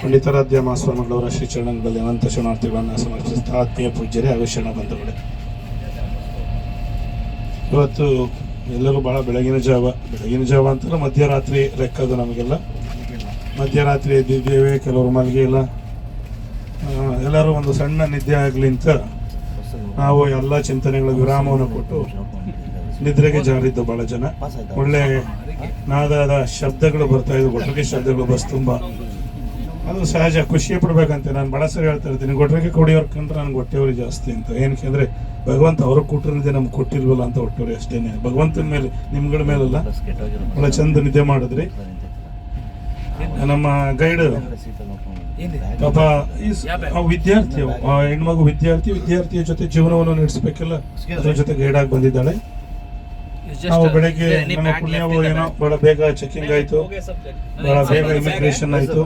ಪಂಡಿತಾರಾಧ್ಯ ಮಹಾಸ್ವಾಮಿಗಳವರ ಶ್ರೀ ಚರಣಗಳಲ್ಲಿ ಅನಂತ ಶರಣಾರ್ಥಿಗಳನ್ನು ಸಮರ್ಪಿಸುತ್ತಾ ಆತ್ಮೀಯ ಪೂಜ್ಯರೇ, ಹಾಗೂ ಶರಣ ಬಂಧುಗಳೇ. ಇವತ್ತು ಎಲ್ಲರೂ ಭಾಳ ಬೆಳಗಿನ ಜಾವ. ಬೆಳಗಿನ ಜಾವ ಅಂತಂದ್ರೆ ಮಧ್ಯರಾತ್ರಿ ಲೆಕ್ಕದು ನಮಗೆಲ್ಲ. ಮಧ್ಯರಾತ್ರಿ ಎದ್ದಿದ್ದೇವೆ, ಕೆಲವರು ಮಲಗಿಲ್ಲ ಎಲ್ಲರೂ ಒಂದು ಸಣ್ಣ ನಿದ್ದೆ ಆಗಲಿ ಅಂತ ನಾವು ಎಲ್ಲ ಚಿಂತನೆಗಳ ವಿರಾಮವನ್ನು ಕೊಟ್ಟು ನಿದ್ರೆಗೆ ಜಾರಿದ್ದು ಬಹಳ ಜನ. ಒಳ್ಳೆ ನಾದಾದ ಶಬ್ದಗಳು ಬರ್ತಾ ಇದ್ವು. ಒಟ್ಟಿಗೆ ಶಬ್ದಗಳು ಬಸ್ ತುಂಬ ಅದು ಸಹಜ ಖುಷಿ ಪಡ್ಬೇಕಂತ. ನಾನು ಬಹಳ ಸರಿ ಹೇಳ್ತಾ ಇರ್ತೀನಿ. ಗೊಟ್ಟರಿಗೆ ಕಂಡ್ರೆ ನನ್ಗೆ ಹೊಟ್ಟೆವ್ರಿ ಜಾಸ್ತಿ ಅಂತ. ಏನಕ್ಕೆ ಅಂದರೆ, ಭಗವಂತ ಅವ್ರಿಗೆ ಕೊಟ್ಟಿರೋದೇ ನಮ್ಗೆ ಕೊಟ್ಟಿಲ್ವಲ್ಲ ಅಂತ ಹೊಟ್ಟೆವ್ರಿ ಅಷ್ಟೇನೆ. ಭಗವಂತನ ಮೇಲೆ, ನಿಮ್ಗಳ ಮೇಲಲ್ಲ. ಭಾಳ ಚಂದ ನಿದ್ದೆ ಮಾಡಿದ್ರಿ. ನಮ್ಮ ಗೈಡ್, ಪಾಪ ವಿದ್ಯಾರ್ಥಿ ಹೆಣ್ಮಗು ವಿದ್ಯಾರ್ಥಿ, ವಿದ್ಯಾರ್ಥಿಯ ಜೊತೆ ಜೀವನವನ್ನು ನಡೆಸಬೇಕಲ್ಲ. ಅದ್ರ ಜೊತೆ ಗೈಡ್ ಆಗಿ ಬಂದಿದ್ದಾಳೆ. ನಾವು ಬೆಳಗ್ಗೆ ನಮ್ಮ ಪುಣ್ಯವೋ ಏನೋ ಬಹಳ ಬೇಗ ಚೆಕಿಂಗ್ ಆಯ್ತು. ಬಹಳ ಬೇಗ ಇಮಿಗ್ರೇಷನ್ ಆಯ್ತು.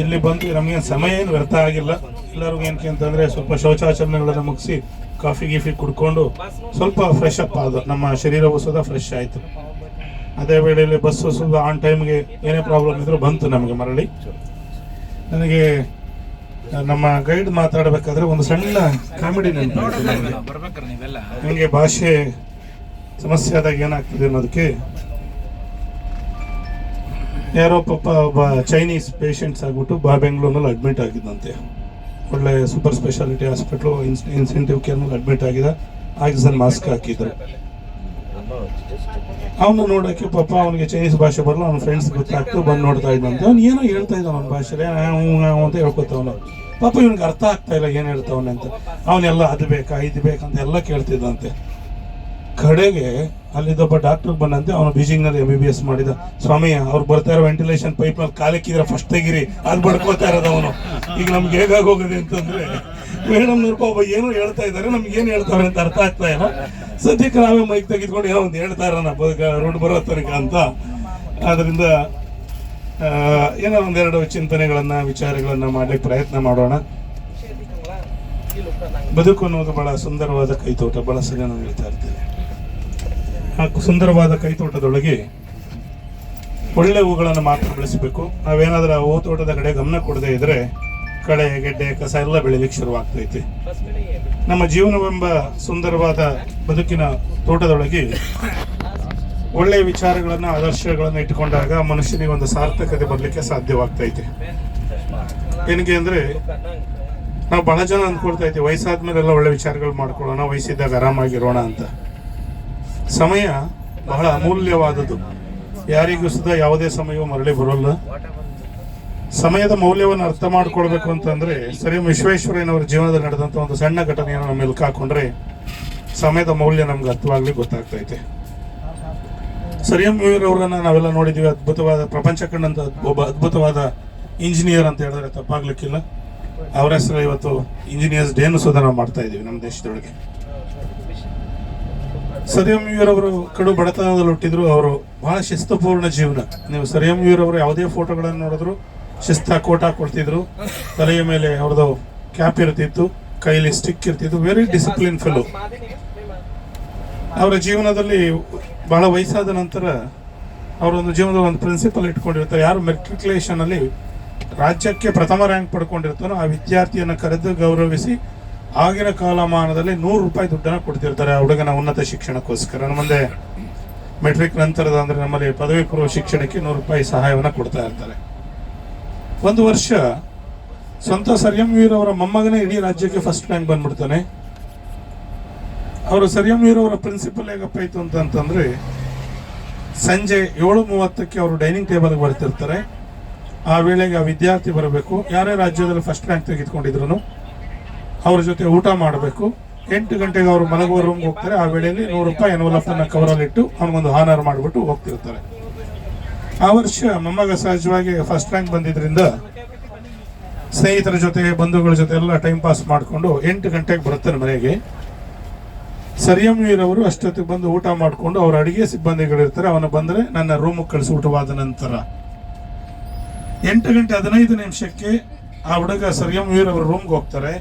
ಇಲ್ಲಿ ಬಂದು ನಮಗೆ ಸಮಯ ಏನು ವ್ಯರ್ಥ ಆಗಿಲ್ಲ. ಎಲ್ಲರಿಗೂ ಏನಕ್ಕೆ ಅಂತಂದ್ರೆ ಸ್ವಲ್ಪ ಶೌಚಾಚರಣೆಗಳನ್ನ ಮುಗಿಸಿ ಕಾಫಿ ಗೀಫಿ ಕುಡ್ಕೊಂಡು ಸ್ವಲ್ಪ ಫ್ರೆಶ್ ಅಪ್ ಆದ ನಮ್ಮ ಶರೀರವು ಸುದ ಫ್ರೆಶ್ ಆಯ್ತು. ಅದೇ ವೇಳೆಯಲ್ಲಿ ಬಸ್ಸು ಸ್ವಲ್ಪ ಆನ್ ಟೈಮ್ಗೆ ಏನೇ ಪ್ರಾಬ್ಲಮ್ ಇದ್ರೂ ಬಂತು ನಮಗೆ ಮರಳಿ. ನನಗೆ ನಮ್ಮ ಗೈಡ್ ಮಾತಾಡಬೇಕಾದ್ರೆ ಒಂದು ಸಣ್ಣ ಕಾಮಿಡಿ ನೆನಪು ನಿಮಗೆ ನನಗೆ ಭಾಷೆ ಸಮಸ್ಯೆ ಆದಾಗ ಏನಾಗ್ತದೆ ಅನ್ನೋದಕ್ಕೆ ಯಾರೋ ಪಾಪ ಒಬ್ಬ ಚೈನೀಸ್ ಪೇಷಂಟ್ಸ್ ಆಗ್ಬಿಟ್ಟು ಬಾ ಬೆಂಗಳೂರಿನಲ್ಲಿ ಅಡ್ಮಿಟ್ ಆಗಿದ್ದಂತೆ. ಒಳ್ಳೆ ಸೂಪರ್ ಸ್ಪೆಷಾಲಿಟಿ ಹಾಸ್ಪಿಟ್ಲು ಇನ್ಸೆಂಟಿವ್ ಕೇರ್ನಲ್ಲಿ ಅಡ್ಮಿಟ್ ಆಗಿದ ಆಕ್ಸಿಜನ್ ಮಾಸ್ಕ್ ಹಾಕಿದ್ರು. ಅವನು ನೋಡೋಕೆ ಪಾಪ ಅವನಿಗೆ ಚೈನೀಸ್ ಭಾಷೆ ಬರಲ್ಲ, ಅವ್ನ ಫ್ರೆಂಡ್ಸ್ ಗೊತ್ತಾಗ್ತು, ಬಂದು ನೋಡ್ತಾ ಇದ್ದಂತೆ ಅವ್ನು ಏನೋ ಹೇಳ್ತಾ ಇದ್ದ ಅವನ ಭಾಷೆಲೆ. ಅಂತ ಹೇಳ್ಕೊತಾವನು ಪಾಪ ಇವನಿಗೆ ಅರ್ಥ ಆಗ್ತಾ ಇಲ್ಲ ಏನು ಹೇಳ್ತಾವನೆ ಅಂತ. ಅವನೆಲ್ಲ ಅದು ಬೇಕಾ, ಇದು ಬೇಕಂತ ಎಲ್ಲ ಕೇಳ್ತಿದ್ದಂತೆ. ಕಡೆಗೆ ಅಲ್ಲಿದ್ದೊಬ್ಬ ಡಾಕ್ಟರ್ ಬಂದಂತೆ, ಅವನು ಬೀಜಿಂಗ್ನಲ್ಲಿ ಎಂ ಬಿ ಬಿ ಎಸ್ ಮಾಡಿದ. ಸ್ವಾಮಿ, ಅವ್ರು ಬರ್ತಾ ಇರೋ ವೆಂಟಿಲೇಷನ್ ಪೈಪ್ನಲ್ಲಿ ಕಾಲಿಕ್ಕಿದ್ರೆ ಫಸ್ಟ್ ತೆಗಿರಿ ಅದು ಬಡ್ಕೋತಾ ಇರೋದು ಅವನು. ಈಗ ನಮ್ಗೆ ಹೇಗಾಗೋಗಿದೆ ಅಂತಂದ್ರೆ ಮೇಡಮ್ ಒಬ್ಬ ಏನೋ ಹೇಳ್ತಾ ಇದ್ದಾರೆ, ನಮ್ಗೆ ಏನು ಹೇಳ್ತಾರೆ ಅಂತ ಅರ್ಥ ಆಗ್ತಾ ಇಲ್ಲ. ಸದ್ಯಕ್ಕೆ ನಾವೇ ಮೈಕ್ ತೆಗೆದುಕೊಂಡು ಏನೋ ಒಂದು ಹೇಳ್ತಾ ಇರೋಣ ರೋಡ್ ಬರೋ ತನಕ ಅಂತ. ಆದ್ರಿಂದ ಏನೋ ಒಂದೆರಡು ಚಿಂತನೆಗಳನ್ನ, ವಿಚಾರಗಳನ್ನ ಮಾಡ್ಲಿಕ್ಕೆ ಪ್ರಯತ್ನ ಮಾಡೋಣ. ಬದುಕು ಅನ್ನೋದು ಬಹಳ ಸುಂದರವಾದ ಕೈತೋಟ, ಬಹಳ ಸರಿ ಹೇಳ್ತಾ ಇರ್ತೀನಿ. ಆ ಸುಂದರವಾದ ಕೈತೋಟದೊಳಗೆ ಒಳ್ಳೆ ಹೂಗಳನ್ನು ಮಾತ್ರ ಬೆಳೆಸಬೇಕು. ನಾವೇನಾದರೂ ಹೂ ತೋಟದ ಕಡೆ ಗಮನ ಕೊಡದೇ ಇದ್ದರೆ ಕಳೆ, ಗೆಡ್ಡೆ, ಕಸ ಎಲ್ಲ ಬೆಳಿಲಿಕ್ಕೆ ಶುರುವಾಗ್ತೈತಿ. ನಮ್ಮ ಜೀವನವೆಂಬ ಸುಂದರವಾದ ಬದುಕಿನ ತೋಟದೊಳಗೆ ಒಳ್ಳೆಯ ವಿಚಾರಗಳನ್ನು, ಆದರ್ಶಗಳನ್ನ ಇಟ್ಟುಕೊಂಡಾಗ ಮನುಷ್ಯನಿಗೆ ಒಂದು ಸಾರ್ಥಕತೆ ಬರಲಿಕ್ಕೆ ಸಾಧ್ಯವಾಗ್ತೈತಿ. ಏನಕ್ಕೆ ಅಂದರೆ ನಾವು ಬಹಳ ಜನ ಅಂದ್ಕೊಳ್ತಾ ಇದ್ದೀವಿ ವಯಸ್ಸಾದ್ಮೇಲೆಲ್ಲ ಒಳ್ಳೆ ವಿಚಾರಗಳು ಮಾಡ್ಕೊಳ್ಳೋಣ, ವಯಸ್ಸಿದ್ದಾಗ ಆರಾಮಾಗಿರೋಣ ಅಂತ. ಸಮಯ ಬಹಳ ಅಮೂಲ್ಯವಾದದ್ದು. ಯಾರಿಗೂ ಸುದ ಯಾವುದೇ ಸಮಯವೂ ಮರಳಿ ಬರೋಲ್ಲ. ಸಮಯದ ಮೌಲ್ಯವನ್ನು ಅರ್ಥ ಮಾಡ್ಕೊಳ್ಬೇಕು ಅಂತಂದ್ರೆ ಸರಿ ವಿಶ್ವೇಶ್ವರಯ್ಯನವರ ಜೀವನದಲ್ಲಿ ನಡೆದಂತ ಒಂದು ಸಣ್ಣ ಘಟನೆಯನ್ನು ನಮ್ಮ ಮೆಲ್ಕು ಸಮಯದ ಮೌಲ್ಯ ನಮ್ಗೆ ಅರ್ಥವಾಗ್ಲಿ ಗೊತ್ತಾಗ್ತೈತೆ. ಸರಿಯಂ ಅವರನ್ನ ನಾವೆಲ್ಲ ನೋಡಿದ್ದೀವಿ ಅದ್ಭುತವಾದ ಪ್ರಪಂಚ ಕಂಡಂತ ಒಬ್ಬ ಅದ್ಭುತವಾದ ಇಂಜಿನಿಯರ್ ಅಂತ ಹೇಳಿದ್ರೆ ತಪ್ಪಾಗ್ಲಿಕ್ಕಿಲ್ಲ. ಅವರ ಹೆಸರು ಇವತ್ತು ಇಂಜಿನಿಯರ್ಸ್ ಡೇನು ಸುಧಾರಣೆ ಮಾಡ್ತಾ ಇದೀವಿ ನಮ್ಮ ದೇಶದೊಳಗೆ. ಸರಿಯಂ ಅವರು ಕಡು ಬಡತನದಲ್ಲಿ ಹುಟ್ಟಿದ್ರು, ಅವರು ಬಹಳ ಶಿಸ್ತುಪೂರ್ಣ ಜೀವನ. ನೀವು ಸರಿಯಂ ಅವರು ಯಾವುದೇ ಫೋಟೋಗಳನ್ನು ನೋಡಿದ್ರು ಶಿಸ್ತ ಕೋಟ ಕೊಡ್ತಿದ್ರು. ತಲೆಯ ಮೇಲೆ ಅವ್ರದ್ದು ಕ್ಯಾಪ್ ಇರ್ತಿತ್ತು ಕೈಲಿ ಸ್ಟಿಕ್ ಇರ್ತಿತ್ತು ವೆರಿ ಡಿಸಿಪ್ಲಿನ್ ಫೆಲೋ ಅವರ ಜೀವನದಲ್ಲಿ ಬಹಳ ವಯಸ್ಸಾದ ನಂತರ ಅವರೊಂದು ಜೀವನದ ಒಂದು ಪ್ರಿನ್ಸಿಪಲ್ ಇಟ್ಕೊಂಡಿರ್ತಾರೆ. ಯಾರು ಮೆಟ್ರಿಕ್ಯುಲೇಷನ್ ಅಲ್ಲಿ ರಾಜ್ಯಕ್ಕೆ ಪ್ರಥಮ ರ್ಯಾಂಕ್ ಪಡ್ಕೊಂಡಿರ್ತಾನೋ ಆ ವಿದ್ಯಾರ್ಥಿಯನ್ನು ಕರೆದು ಗೌರವಿಸಿ ಆಗಿನ ಕಾಲಮಾನದಲ್ಲಿ ನೂರು ರೂಪಾಯಿ ದುಡ್ಡನ್ನು ಕೊಡ್ತಿರ್ತಾರೆ ಹುಡುಗನ ಉನ್ನತ ಶಿಕ್ಷಣಕ್ಕೋಸ್ಕರ. ಮುಂದೆ ಮೆಟ್ರಿಕ್ ನಂತರದ ಅಂದ್ರೆ ನಮ್ಮಲ್ಲಿ ಪದವಿ ಪೂರ್ವ ಶಿಕ್ಷಣಕ್ಕೆ ನೂರು ರೂಪಾಯಿ ಸಹಾಯವನ್ನು ಕೊಡ್ತಾ ಇರ್ತಾರೆ. ಒಂದು ವರ್ಷ ಸ್ವಂತ ಸರಿಯಂ ವೀರ್ ಅವರ ಮೊಮ್ಮಗನೇ ಇಡೀ ರಾಜ್ಯಕ್ಕೆ ಫಸ್ಟ್ ರ್ಯಾಂಕ್ ಬಂದ್ಬಿಡ್ತಾನೆ. ಅವರು ಸರಿಯಂ ವೀರ್ ಅವರ ಪ್ರಿನ್ಸಿಪಲ್ ಹೇಗಪ್ಪ ಇತ್ತು ಸಂಜೆ ಏಳು ಮೂವತ್ತಕ್ಕೆ ಅವರು ಡೈನಿಂಗ್ ಟೇಬಲ್ಗೆ ಬರ್ತಿರ್ತಾರೆ. ಆ ವೇಳೆಗೆ ಆ ವಿದ್ಯಾರ್ಥಿ ಬರಬೇಕು. ಯಾರೇ ರಾಜ್ಯದಲ್ಲಿ ಫಸ್ಟ್ ರ್ಯಾಂಕ್ ತೆಗೆದುಕೊಂಡಿದ್ರು ಅವ್ರ ಜೊತೆ ಊಟ ಮಾಡಬೇಕು. ಎಂಟು ಗಂಟೆಗೆ ಅವರು ಮಲಗುವ ರೂಮ್ಗೆ ಹೋಗ್ತಾರೆ. ಆ ವೇಳೆಯಲ್ಲಿ ನೂರು ರೂಪಾಯಿ ಎನ್ವಲಪ್ ಕವರಲ್ಲಿಟ್ಟು ಅವನಿಗೊಂದು ಹಾನರ್ ಮಾಡಿಬಿಟ್ಟು ಹೋಗ್ತಿರ್ತಾರೆ. ಆ ವರ್ಷ ಮೊಮ್ಮಗ ಸಹಜವಾಗಿ ಫಸ್ಟ್ ರ್ಯಾಂಕ್ ಬಂದಿದ್ರಿಂದ ಸ್ನೇಹಿತರ ಜೊತೆ, ಬಂಧುಗಳ ಜೊತೆ ಎಲ್ಲ ಟೈಮ್ ಪಾಸ್ ಮಾಡಿಕೊಂಡು ಎಂಟು ಗಂಟೆಗೆ ಬರುತ್ತಾರೆ ಮನೆಗೆ. ವೀರವರು ಅಷ್ಟೊತ್ತಿಗೆ ಬಂದು ಊಟ ಮಾಡಿಕೊಂಡು ಅವ್ರ ಅಡಿಗೆ ಸಿಬ್ಬಂದಿಗಳಿರ್ತಾರೆ. ಅವನು ಬಂದರೆ ನನ್ನ ರೂಮಿಗೆ ಕಳಿಸಿ ಊಟವಾದ ನಂತರ. ಎಂಟು ಗಂಟೆ ಹದಿನೈದು ನಿಮಿಷಕ್ಕೆ ಆ ಹುಡುಗ ಸರಿಯಂ ವೀರ್ ಅವ್ರ ರೂಮ್ಗೆ ಹೋಗ್ತಾರೆ.